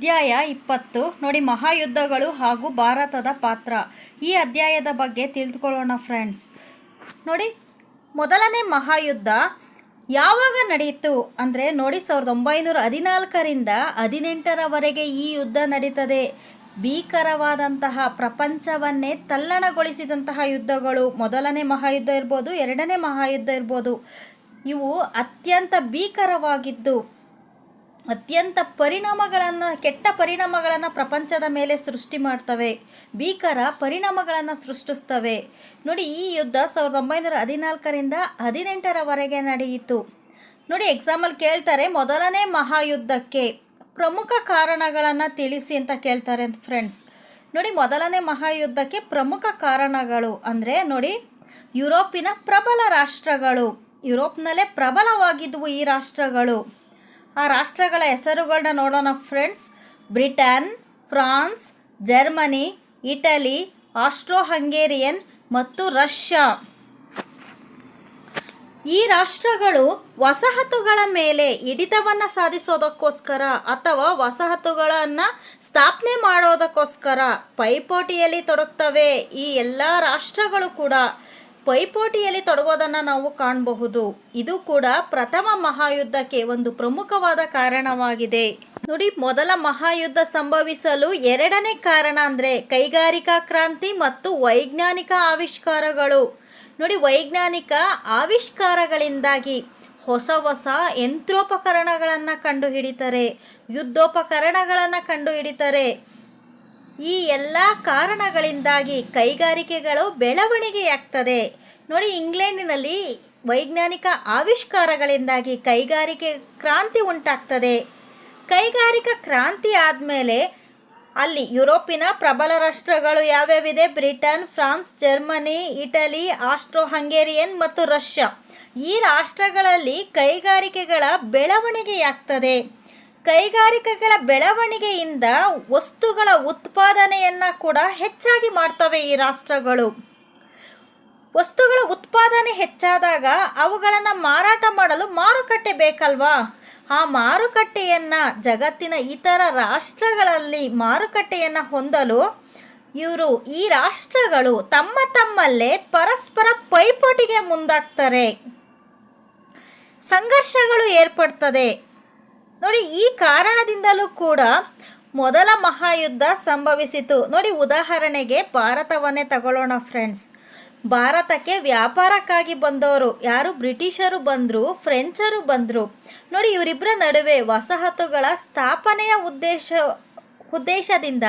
ಅಧ್ಯಾಯ ಇಪ್ಪತ್ತು. ನೋಡಿ, ಮಹಾಯುದ್ಧಗಳು ಹಾಗೂ ಭಾರತದ ಪಾತ್ರ. ಈ ಅಧ್ಯಾಯದ ಬಗ್ಗೆ ತಿಳಿದುಕೊಳ್ಳೋಣ ಫ್ರೆಂಡ್ಸ್ ನೋಡಿ, ಮೊದಲನೇ ಮಹಾಯುದ್ಧ ಯಾವಾಗ ನಡೆಯಿತು ಅಂದರೆ, ನೋಡಿ, ಸಾವಿರದ ಒಂಬೈನೂರ ಹದಿನಾಲ್ಕರಿಂದ ಹದಿನೆಂಟರವರೆಗೆ ಈ ಯುದ್ಧ ನಡೀತದೆ. ಭೀಕರವಾದಂತಹ ಪ್ರಪಂಚವನ್ನೇ ತಲ್ಲಣಗೊಳಿಸಿದಂತಹ ಯುದ್ಧಗಳು. ಮೊದಲನೇ ಮಹಾಯುದ್ಧ ಇರ್ಬೋದು, ಎರಡನೇ ಮಹಾಯುದ್ಧ ಇರ್ಬೋದು. ಇವು ಅತ್ಯಂತ ಭೀಕರವಾಗಿದ್ದು ಅತ್ಯಂತ ಪರಿಣಾಮಗಳನ್ನು, ಕೆಟ್ಟ ಪರಿಣಾಮಗಳನ್ನು ಪ್ರಪಂಚದ ಮೇಲೆ ಸೃಷ್ಟಿ ಮಾಡ್ತವೆ. ಭೀಕರ ಪರಿಣಾಮಗಳನ್ನು ಸೃಷ್ಟಿಸ್ತವೆ. ನೋಡಿ, ಈ ಯುದ್ಧ ಸಾವಿರದ ಒಂಬೈನೂರ ಹದಿನಾಲ್ಕರಿಂದ ಹದಿನೆಂಟರವರೆಗೆ ನಡೆಯಿತು. ನೋಡಿ ಎಕ್ಸಾಮಲ್ಲಿ ಕೇಳ್ತಾರೆ ಮೊದಲನೇ ಮಹಾಯುದ್ಧಕ್ಕೆ. ಪ್ರಮುಖ ಕಾರಣಗಳನ್ನು ತಿಳಿಸಿ ಅಂತ ಕೇಳ್ತಾರೆ ಫ್ರೆಂಡ್ಸ್ ನೋಡಿ, ಮೊದಲನೇ ಮಹಾಯುದ್ಧಕ್ಕೆ ಪ್ರಮುಖ ಕಾರಣಗಳು ಅಂದರೆ, ನೋಡಿ, ಯುರೋಪಿನ ಪ್ರಬಲ ರಾಷ್ಟ್ರಗಳು. ಯುರೋಪ್ನಲ್ಲೇ ಪ್ರಬಲವಾಗಿದ್ದವು ಈ ರಾಷ್ಟ್ರಗಳು. ಆ ರಾಷ್ಟ್ರಗಳ ಹೆಸರುಗಳನ್ನ ನೋಡೋಣ friends. Britain, France, Germany, Italy Austro Hungarian ಮತ್ತು ರಷ್ಯಾ. ಈ ರಾಷ್ಟ್ರಗಳು ವಸಾಹತುಗಳ ಮೇಲೆ ಹಿಡಿತವನ್ನು ಸಾಧಿಸೋದಕ್ಕೋಸ್ಕರ ಅಥವಾ ವಸಾಹತುಗಳನ್ನು ಸ್ಥಾಪನೆ ಮಾಡೋದಕ್ಕೋಸ್ಕರ ಪೈಪೋಟಿಯಲ್ಲಿ ತೊಡಗ್ತವೆ ಈ ಎಲ್ಲ ರಾಷ್ಟ್ರಗಳು ಕೂಡ. ಪೈಪೋಟಿಯಲ್ಲಿ ತೊಡಗೋದನ್ನು ನಾವು ಕಾಣಬಹುದು. ಇದು ಕೂಡ ಪ್ರಥಮ ಮಹಾಯುದ್ಧಕ್ಕೆ ಒಂದು ಪ್ರಮುಖವಾದ ಕಾರಣವಾಗಿದೆ. ನೋಡಿ, ಮೊದಲ ಮಹಾಯುದ್ಧ ಸಂಭವಿಸಲು ಎರಡನೇ ಕಾರಣ ಅಂದರೆ ಕೈಗಾರಿಕಾ ಕ್ರಾಂತಿ ಮತ್ತು ವೈಜ್ಞಾನಿಕ ಆವಿಷ್ಕಾರಗಳು. ನೋಡಿ, ವೈಜ್ಞಾನಿಕ ಆವಿಷ್ಕಾರಗಳಿಂದಾಗಿ ಹೊಸ ಹೊಸ ಯಂತ್ರೋಪಕರಣಗಳನ್ನು ಕಂಡುಹಿಡಿತಾರೆ. ಯುದ್ಧೋಪಕರಣಗಳನ್ನು ಕಂಡುಹಿಡಿತಾರೆ. ಈ ಎಲ್ಲ ಕಾರಣಗಳಿಂದಾಗಿ ಕೈಗಾರಿಕೆಗಳು ಬೆಳವಣಿಗೆಯಾಗ್ತದೆ. ನೋಡಿ, ಇಂಗ್ಲೆಂಡಿನಲ್ಲಿ ವೈಜ್ಞಾನಿಕ ಆವಿಷ್ಕಾರಗಳಿಂದಾಗಿ ಕೈಗಾರಿಕೆ ಕ್ರಾಂತಿ ಉಂಟಾಗ್ತದೆ. ಕೈಗಾರಿಕಾ ಕ್ರಾಂತಿ ಆದಮೇಲೆ ಅಲ್ಲಿ ಯುರೋಪಿನ ಪ್ರಬಲ ರಾಷ್ಟ್ರಗಳು ಯಾವ್ಯಾವಿದೆ? Britain, France, Germany, Italy, Austro Hungarian ಮತ್ತು ರಷ್ಯಾ. ಈ ರಾಷ್ಟ್ರಗಳಲ್ಲಿ ಕೈಗಾರಿಕೆಗಳ ಬೆಳವಣಿಗೆಯಾಗ್ತದೆ. ಕೈಗಾರಿಕೆಗಳ ಬೆಳವಣಿಗೆಯಿಂದ ವಸ್ತುಗಳ ಉತ್ಪಾದನೆಯನ್ನು ಕೂಡ ಹೆಚ್ಚಾಗಿ ಮಾಡ್ತವೆ ಈ ರಾಷ್ಟ್ರಗಳು. ವಸ್ತುಗಳ ಉತ್ಪಾದನೆ ಹೆಚ್ಚಾದಾಗ ಅವುಗಳನ್ನು ಮಾರಾಟ ಮಾಡಲು ಮಾರುಕಟ್ಟೆ ಬೇಕಲ್ವಾ? ಆ ಮಾರುಕಟ್ಟೆಯನ್ನು ಜಗತ್ತಿನ ಇತರ ರಾಷ್ಟ್ರಗಳಲ್ಲಿ ಮಾರುಕಟ್ಟೆಯನ್ನು ಹೊಂದಲು ಇವರು ಈ ರಾಷ್ಟ್ರಗಳು ತಮ್ಮ ತಮ್ಮಲ್ಲೇ ಪರಸ್ಪರ ಪೈಪೋಟಿಗೆ ಮುಂದಾಗ್ತಾರೆ. ಸಂಘರ್ಷಗಳು ಏರ್ಪಡ್ತದೆ. ನೋಡಿ, ಈ ಕಾರಣದಿಂದಲೂ ಕೂಡ ಮೊದಲ ಮಹಾಯುದ್ಧ ಸಂಭವಿಸಿತು. ನೋಡಿ, ಉದಾಹರಣೆಗೆ ಭಾರತವನ್ನೇ ತಗೊಳ್ಳೋಣ ಫ್ರೆಂಡ್ಸ್ ಭಾರತಕ್ಕೆ ವ್ಯಾಪಾರಕ್ಕಾಗಿ ಬಂದವರು ಯಾರು? ಬ್ರಿಟಿಷರು ಬಂದರು, ಫ್ರೆಂಚರು ಬಂದರು. ನೋಡಿ ಇವರಿಬ್ಬರ ನಡುವೆ ವಸಾಹತುಗಳ ಸ್ಥಾಪನೆಯ ಉದ್ದೇಶ, ಉದ್ದೇಶದಿಂದ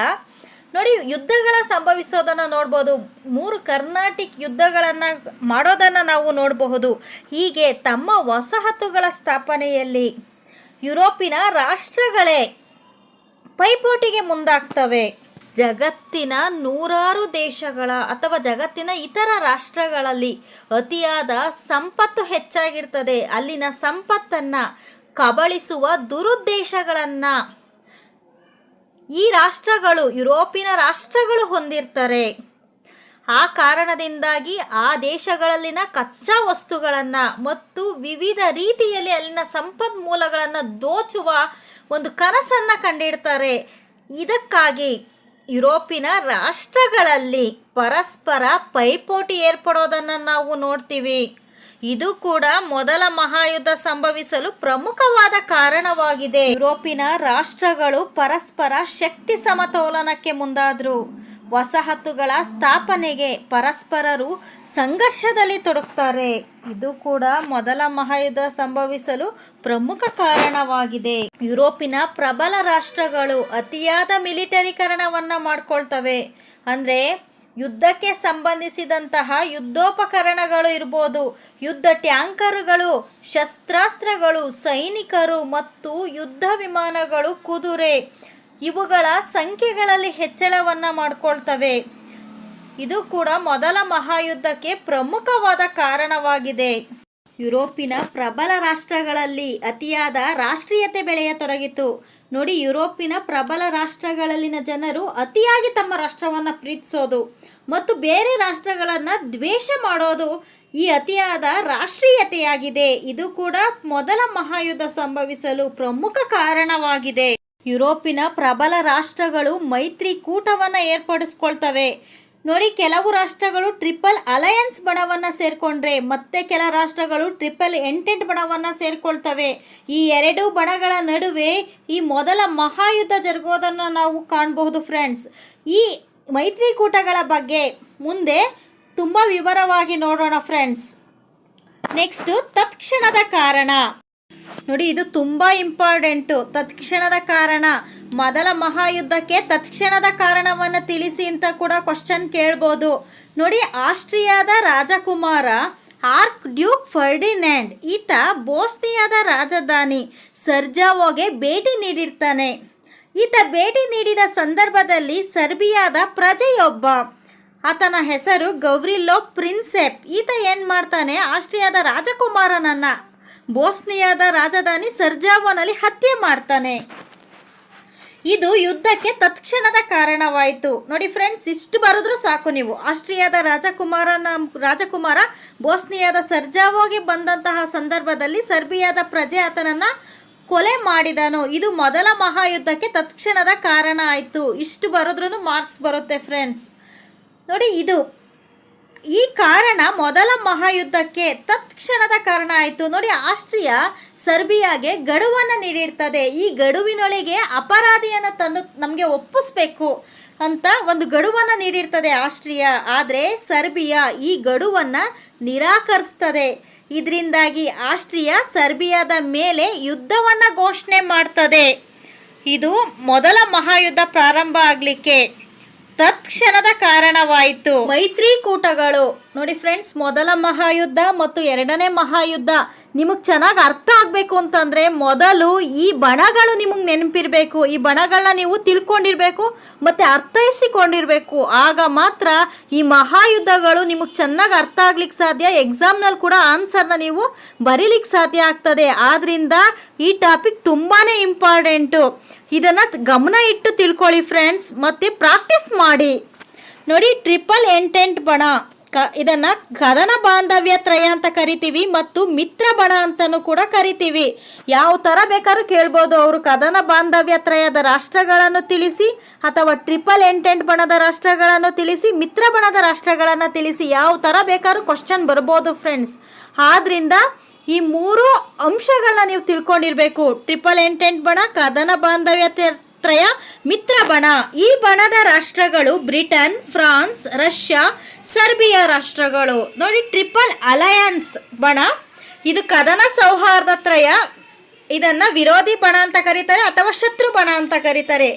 ನೋಡಿ, ಯುದ್ಧಗಳ ಸಂಭವಿಸೋದನ್ನು ನೋಡ್ಬೋದು. ಮೂರು ಕರ್ನಾಟಿಕ್ ಯುದ್ಧಗಳನ್ನು ಮಾಡೋದನ್ನು ನಾವು ನೋಡಬಹುದು. ಹೀಗೆ ತಮ್ಮ ವಸಾಹತುಗಳ ಸ್ಥಾಪನೆಯಲ್ಲಿ ಯುರೋಪಿನ ರಾಷ್ಟ್ರಗಳೇ ಪೈಪೋಟಿಗೆ ಮುಂದಾಗ್ತವೆ. ಜಗತ್ತಿನ ನೂರಾರು ದೇಶಗಳ ಅಥವಾ ಜಗತ್ತಿನ ಇತರ ರಾಷ್ಟ್ರಗಳಲ್ಲಿ ಅತಿಯಾದ ಸಂಪತ್ತು ಹೆಚ್ಚಾಗಿರ್ತದೆ. ಅಲ್ಲಿನ ಸಂಪತ್ತನ್ನು ಕಬಳಿಸುವ ದುರುದ್ದೇಶಗಳನ್ನು ಈ ರಾಷ್ಟ್ರಗಳು, ಯುರೋಪಿನ ರಾಷ್ಟ್ರಗಳು ಹೊಂದಿರ್ತಾರೆ. ಆ ಕಾರಣದಿಂದಾಗಿ ಆ ದೇಶಗಳಲ್ಲಿನ ಕಚ್ಚಾ ವಸ್ತುಗಳನ್ನು ಮತ್ತು ವಿವಿಧ ರೀತಿಯಲ್ಲಿ ಅಲ್ಲಿನ ಸಂಪನ್ಮೂಲಗಳನ್ನು ದೋಚುವ ಒಂದು ಕನಸನ್ನು ಕಂಡಿಡ್ತಾರೆ. ಇದಕ್ಕಾಗಿ ಯುರೋಪಿನ ರಾಷ್ಟ್ರಗಳಲ್ಲಿ ಪರಸ್ಪರ ಪೈಪೋಟಿ ಏರ್ಪಡೋದನ್ನು ನಾವು ನೋಡ್ತೀವಿ. ಇದು ಕೂಡ ಮೊದಲ ಮಹಾಯುದ್ಧ ಸಂಭವಿಸಲು ಪ್ರಮುಖವಾದ ಕಾರಣವಾಗಿದೆ. ಯುರೋಪಿನ ರಾಷ್ಟ್ರಗಳು ಪರಸ್ಪರ ಶಕ್ತಿ ಸಮತೋಲನಕ್ಕೆ ಮುಂದಾದರು. ವಸಾಹತುಗಳ ಸ್ಥಾಪನೆಗೆ ಪರಸ್ಪರರು ಸಂಘರ್ಷದಲ್ಲಿ ತೊಡಗ್ತಾರೆ. ಇದು ಕೂಡ ಮೊದಲ ಮಹಾಯುದ್ಧ ಸಂಭವಿಸಲು ಪ್ರಮುಖ ಕಾರಣವಾಗಿದೆ. ಯುರೋಪಿನ ಪ್ರಬಲ ರಾಷ್ಟ್ರಗಳು ಅತಿಯಾದ ಮಿಲಿಟರೀಕರಣವನ್ನು ಮಾಡಿಕೊಳ್ತವೆ. ಅಂದರೆ ಯುದ್ಧಕ್ಕೆ ಸಂಬಂಧಿಸಿದಂತಹ ಯುದ್ಧೋಪಕರಣಗಳು ಇರ್ಬೋದು. ಯುದ್ಧ ಟ್ಯಾಂಕರ್ಗಳು, ಶಸ್ತ್ರಾಸ್ತ್ರಗಳು, ಸೈನಿಕರು ಮತ್ತು ಯುದ್ಧ ವಿಮಾನಗಳು ಕುದುರೆ. ಇವುಗಳ ಸಂಖ್ಯೆಗಳಲ್ಲಿ ಹೆಚ್ಚಳವನ್ನು ಮಾಡಿಕೊಳ್ತವೆ. ಇದು ಕೂಡ ಮೊದಲ ಮಹಾಯುದ್ಧಕ್ಕೆ ಪ್ರಮುಖವಾದ ಕಾರಣವಾಗಿದೆ. ಯುರೋಪಿನ ಪ್ರಬಲ ರಾಷ್ಟ್ರಗಳಲ್ಲಿ ಅತಿಯಾದ ರಾಷ್ಟ್ರೀಯತೆ ಬೆಳೆಯತೊಡಗಿತು ನೋಡಿ, ಯುರೋಪಿನ ಪ್ರಬಲ ರಾಷ್ಟ್ರಗಳಲ್ಲಿನ ಜನರು ಅತಿಯಾಗಿ ತಮ್ಮ ರಾಷ್ಟ್ರವನ್ನು ಪ್ರೀತಿಸೋದು ಮತ್ತು ಬೇರೆ ರಾಷ್ಟ್ರಗಳನ್ನು ದ್ವೇಷ ಮಾಡೋದು ಈ ಅತಿಯಾದ ರಾಷ್ಟ್ರೀಯತೆಯಾಗಿದೆ. ಇದು ಕೂಡ ಮೊದಲ ಮಹಾಯುದ್ಧ ಸಂಭವಿಸಲು ಪ್ರಮುಖ ಕಾರಣವಾಗಿದೆ. ಯುರೋಪಿನ ಪ್ರಬಲ ರಾಷ್ಟ್ರಗಳು ಮೈತ್ರಿಕೂಟವನ್ನು ಏರ್ಪಡಿಸ್ಕೊಳ್ತವೆ. ನೋಡಿ, ಕೆಲವು ರಾಷ್ಟ್ರಗಳು ಟ್ರಿಪಲ್ ಅಲಯನ್ಸ್ ಬಣವನ್ನು ಸೇರಿಕೊಂಡ್ರೆ, ಮತ್ತೆ ಕೆಲ ರಾಷ್ಟ್ರಗಳು ಟ್ರಿಪಲ್ ಎಂಟೆಂಟ್ ಬಣವನ್ನು ಸೇರಿಕೊಳ್ತವೆ. ಈ ಎರಡು ಬಣಗಳ ನಡುವೆ ಈ ಮೊದಲ ಮಹಾಯುದ್ಧ ಜರುಗೋದನ್ನು ನಾವು ಕಾಣಬಹುದು ಫ್ರೆಂಡ್ಸ್ ಈ ಮೈತ್ರಿಕೂಟಗಳ ಬಗ್ಗೆ ಮುಂದೆ ತುಂಬ ವಿವರವಾಗಿ ನೋಡೋಣ ಫ್ರೆಂಡ್ಸ್ ನೆಕ್ಸ್ಟು ತತ್ಕ್ಷಣದ ಕಾರಣ. ನೋಡಿ, ಇದು ತುಂಬ ಇಂಪಾರ್ಟೆಂಟು. ತತ್ಕ್ಷಣದ ಕಾರಣ. ಮೊದಲ ಮಹಾಯುದ್ಧಕ್ಕೆ ತತ್ಕ್ಷಣದ ಕಾರಣವನ್ನು ತಿಳಿಸಿ ಅಂತ ಕೂಡ ಕ್ವಶನ್ ಕೇಳ್ಬೋದು. ನೋಡಿ, ಆಸ್ಟ್ರಿಯಾದ ರಾಜಕುಮಾರ ಆರ್ಕ್ ಡ್ಯೂಕ್ ಫರ್ಡಿನ್ಯಾಂಡ್ ಈತ ಬೋಸ್ನಿಯಾದ ರಾಜಧಾನಿ ಸರ್ಜಾವೋಗೆ ಭೇಟಿ ನೀಡಿರ್ತಾನೆ. ಈತ ಭೇಟಿ ನೀಡಿದ ಸಂದರ್ಭದಲ್ಲಿ ಸರ್ಬಿಯಾದ ಪ್ರಜೆಯೊಬ್ಬ. ಆತನ ಹೆಸರು ಗೌರಿಲ್ಲೋ ಪ್ರಿನ್ಸೆಪ್. ಈತ ಏನು ಮಾಡ್ತಾನೆ? ಆಸ್ಟ್ರಿಯಾದ ರಾಜಕುಮಾರನನ್ನ ಬೋಸ್ನಿಯಾದ ರಾಜಧಾನಿ ಸರ್ಜಾವೋನಲ್ಲಿ ಹತ್ಯೆ ಮಾಡ್ತಾನೆ. ಇದು ಯುದ್ಧಕ್ಕೆ ತತ್ಕ್ಷಣದ ಕಾರಣವಾಯಿತು. ನೋಡಿ ಫ್ರೆಂಡ್ಸ್, ಇಷ್ಟು ಬರೆದ್ರೂ ಸಾಕು ನೀವು. ಆಸ್ಟ್ರಿಯಾದ ರಾಜಕುಮಾರನ ರಾಜಕುಮಾರ ಬೋಸ್ನಿಯಾದ ಸರ್ಜಾವೋಗೆ ಬಂದಂತಹ ಸಂದರ್ಭದಲ್ಲಿ ಸರ್ಬಿಯಾದ ಪ್ರಜೆ ಆತನನ್ನು ಕೊಲೆ ಮಾಡಿದನು. ಇದು ಮೊದಲ ಮಹಾಯುದ್ಧಕ್ಕೆ ತತ್ಕ್ಷಣದ ಕಾರಣ ಆಯಿತು. ಇಷ್ಟು ಬರೋದ್ರೂ ಮಾರ್ಕ್ಸ್ ಬರುತ್ತೆ ಫ್ರೆಂಡ್ಸ್. ನೋಡಿ ಇದು ಈ ಕಾರಣ ಮೊದಲ ಮಹಾಯುದ್ಧಕ್ಕೆ ತತ್ಕ್ಷಣದ ಕಾರಣ ಆಯಿತು. ನೋಡಿ, ಆಸ್ಟ್ರಿಯಾ ಸರ್ಬಿಯಾಗೆ ಗಡುವನ್ನು ನೀಡಿರ್ತದೆ. ಈ ಗಡುವಿನೊಳಗೆ ಅಪರಾಧಿಯನ್ನು ತಂದು ನಮಗೆ ಒಪ್ಪಿಸ್ಬೇಕು ಅಂತ ಒಂದು ಗಡುವನ್ನು ನೀಡಿರ್ತದೆ ಆಸ್ಟ್ರಿಯಾ. ಆದರೆ ಸರ್ಬಿಯಾ ಈ ಗಡುವನ್ನು ನಿರಾಕರಿಸ್ತದೆ. ಇದರಿಂದಾಗಿ ಆಸ್ಟ್ರಿಯಾ ಸರ್ಬಿಯಾದ ಮೇಲೆ ಯುದ್ಧವನ್ನು ಘೋಷಣೆ ಮಾಡ್ತದೆ. ಇದು ಮೊದಲ ಮಹಾಯುದ್ಧ ಪ್ರಾರಂಭ ಆಗಲಿಕ್ಕೆ ತತ್ಕ್ಷಣದ ಕಾರಣವಾಯಿತು. ಮೈತ್ರಿಕೂಟಗಳು. ನೋಡಿ ಫ್ರೆಂಡ್ಸ್ ಮೊದಲ ಮಹಾಯುದ್ಧ ಮತ್ತು ಎರಡನೇ ಮಹಾಯುದ್ಧ ನಿಮಗೆ ಚೆನ್ನಾಗಿ ಅರ್ಥ ಆಗಬೇಕು ಅಂತಂದರೆ ಮೊದಲು ಈ ಬಣಗಳು ನಿಮಗೆ ನೆನಪಿರಬೇಕು. ಈ ಬಣಗಳನ್ನ ನೀವು ತಿಳ್ಕೊಂಡಿರಬೇಕು ಮತ್ತು ಅರ್ಥೈಸಿಕೊಂಡಿರಬೇಕು. ಆಗ ಮಾತ್ರ ಈ ಮಹಾಯುದ್ಧಗಳು ನಿಮಗೆ ಚೆನ್ನಾಗಿ ಅರ್ಥ ಆಗ್ಲಿಕ್ಕೆ ಸಾಧ್ಯ. ಎಕ್ಸಾಮ್ನಲ್ಲಿ ಕೂಡ ಆನ್ಸರ್ನ ನೀವು ಬರೀಲಿಕ್ಕೆ ಸಾಧ್ಯ ಆಗ್ತದೆ. ಆದ್ದರಿಂದ ಈ ಟಾಪಿಕ್ ತುಂಬಾ ಇಂಪಾರ್ಟೆಂಟು ಇದನ್ನು ಗಮನ ಇಟ್ಟು ತಿಳ್ಕೊಳ್ಳಿ ಫ್ರೆಂಡ್ಸ್ ಮತ್ತು ಪ್ರಾಕ್ಟೀಸ್ ಮಾಡಿ. ನೋಡಿ ಟ್ರಿಪಲ್ ಎಂಟೆಂಟ್ ಬಣ. ಕ, ಇದನ್ನು ಕದನ ಬಾಂಧವ್ಯ ತ್ರಯ ಅಂತ ಕರಿತೀವಿ ಮತ್ತು ಮಿತ್ರ ಬಣ ಅಂತಲೂ ಕೂಡ ಕರಿತೀವಿ. ಯಾವ ಥರ ಬೇಕಾದ್ರೂ ಕೇಳ್ಬೋದು ಅವರು. ಕದನ ಬಾಂಧವ್ಯ ತ್ರಯದ ರಾಷ್ಟ್ರಗಳನ್ನು ತಿಳಿಸಿ ಅಥವಾ ಟ್ರಿಪಲ್ ಎಂಟೆಂಟ್ ಬಣದ ರಾಷ್ಟ್ರಗಳನ್ನು ತಿಳಿಸಿ, ಮಿತ್ರ ಬಣದ ರಾಷ್ಟ್ರಗಳನ್ನು ತಿಳಿಸಿ, ಯಾವ ಥರ ಬೇಕಾದ್ರೂ ಕ್ವಶನ್ ಬರ್ಬೋದು ಫ್ರೆಂಡ್ಸ್ ಆದ್ರಿಂದ ಈ ಮೂರು ಅಂಶಗಳನ್ನ ನೀವು ತಿಳ್ಕೊಂಡಿರ್ಬೇಕು. ಟ್ರಿಪಲ್ ಎಂಟೆಂಟ್ ಬಣ, ಕದನ ಬಾಂಧವ್ಯ ತ್ರಯ, ಮಿತ್ರ ಬಣ. ಈ ಬಣದ ರಾಷ್ಟ್ರಗಳು ಬ್ರಿಟನ್, ಫ್ರಾನ್ಸ್, ರಷ್ಯಾ, ಸರ್ಬಿಯಾ ರಾಷ್ಟ್ರಗಳು. ನೋಡಿ ಟ್ರಿಪಲ್ ಅಲಯನ್ಸ್ ಬಣ. ಇದು ಕದನ ಸೌಹಾರ್ದ ತ್ರಯ, ಇದನ್ನು ವಿರೋಧಿ ಬಣ ಅಂತ ಕರೀತಾರೆ ಅಥವಾ ಶತ್ರು ಬಣ ಅಂತ ಕರೀತಾರೆ.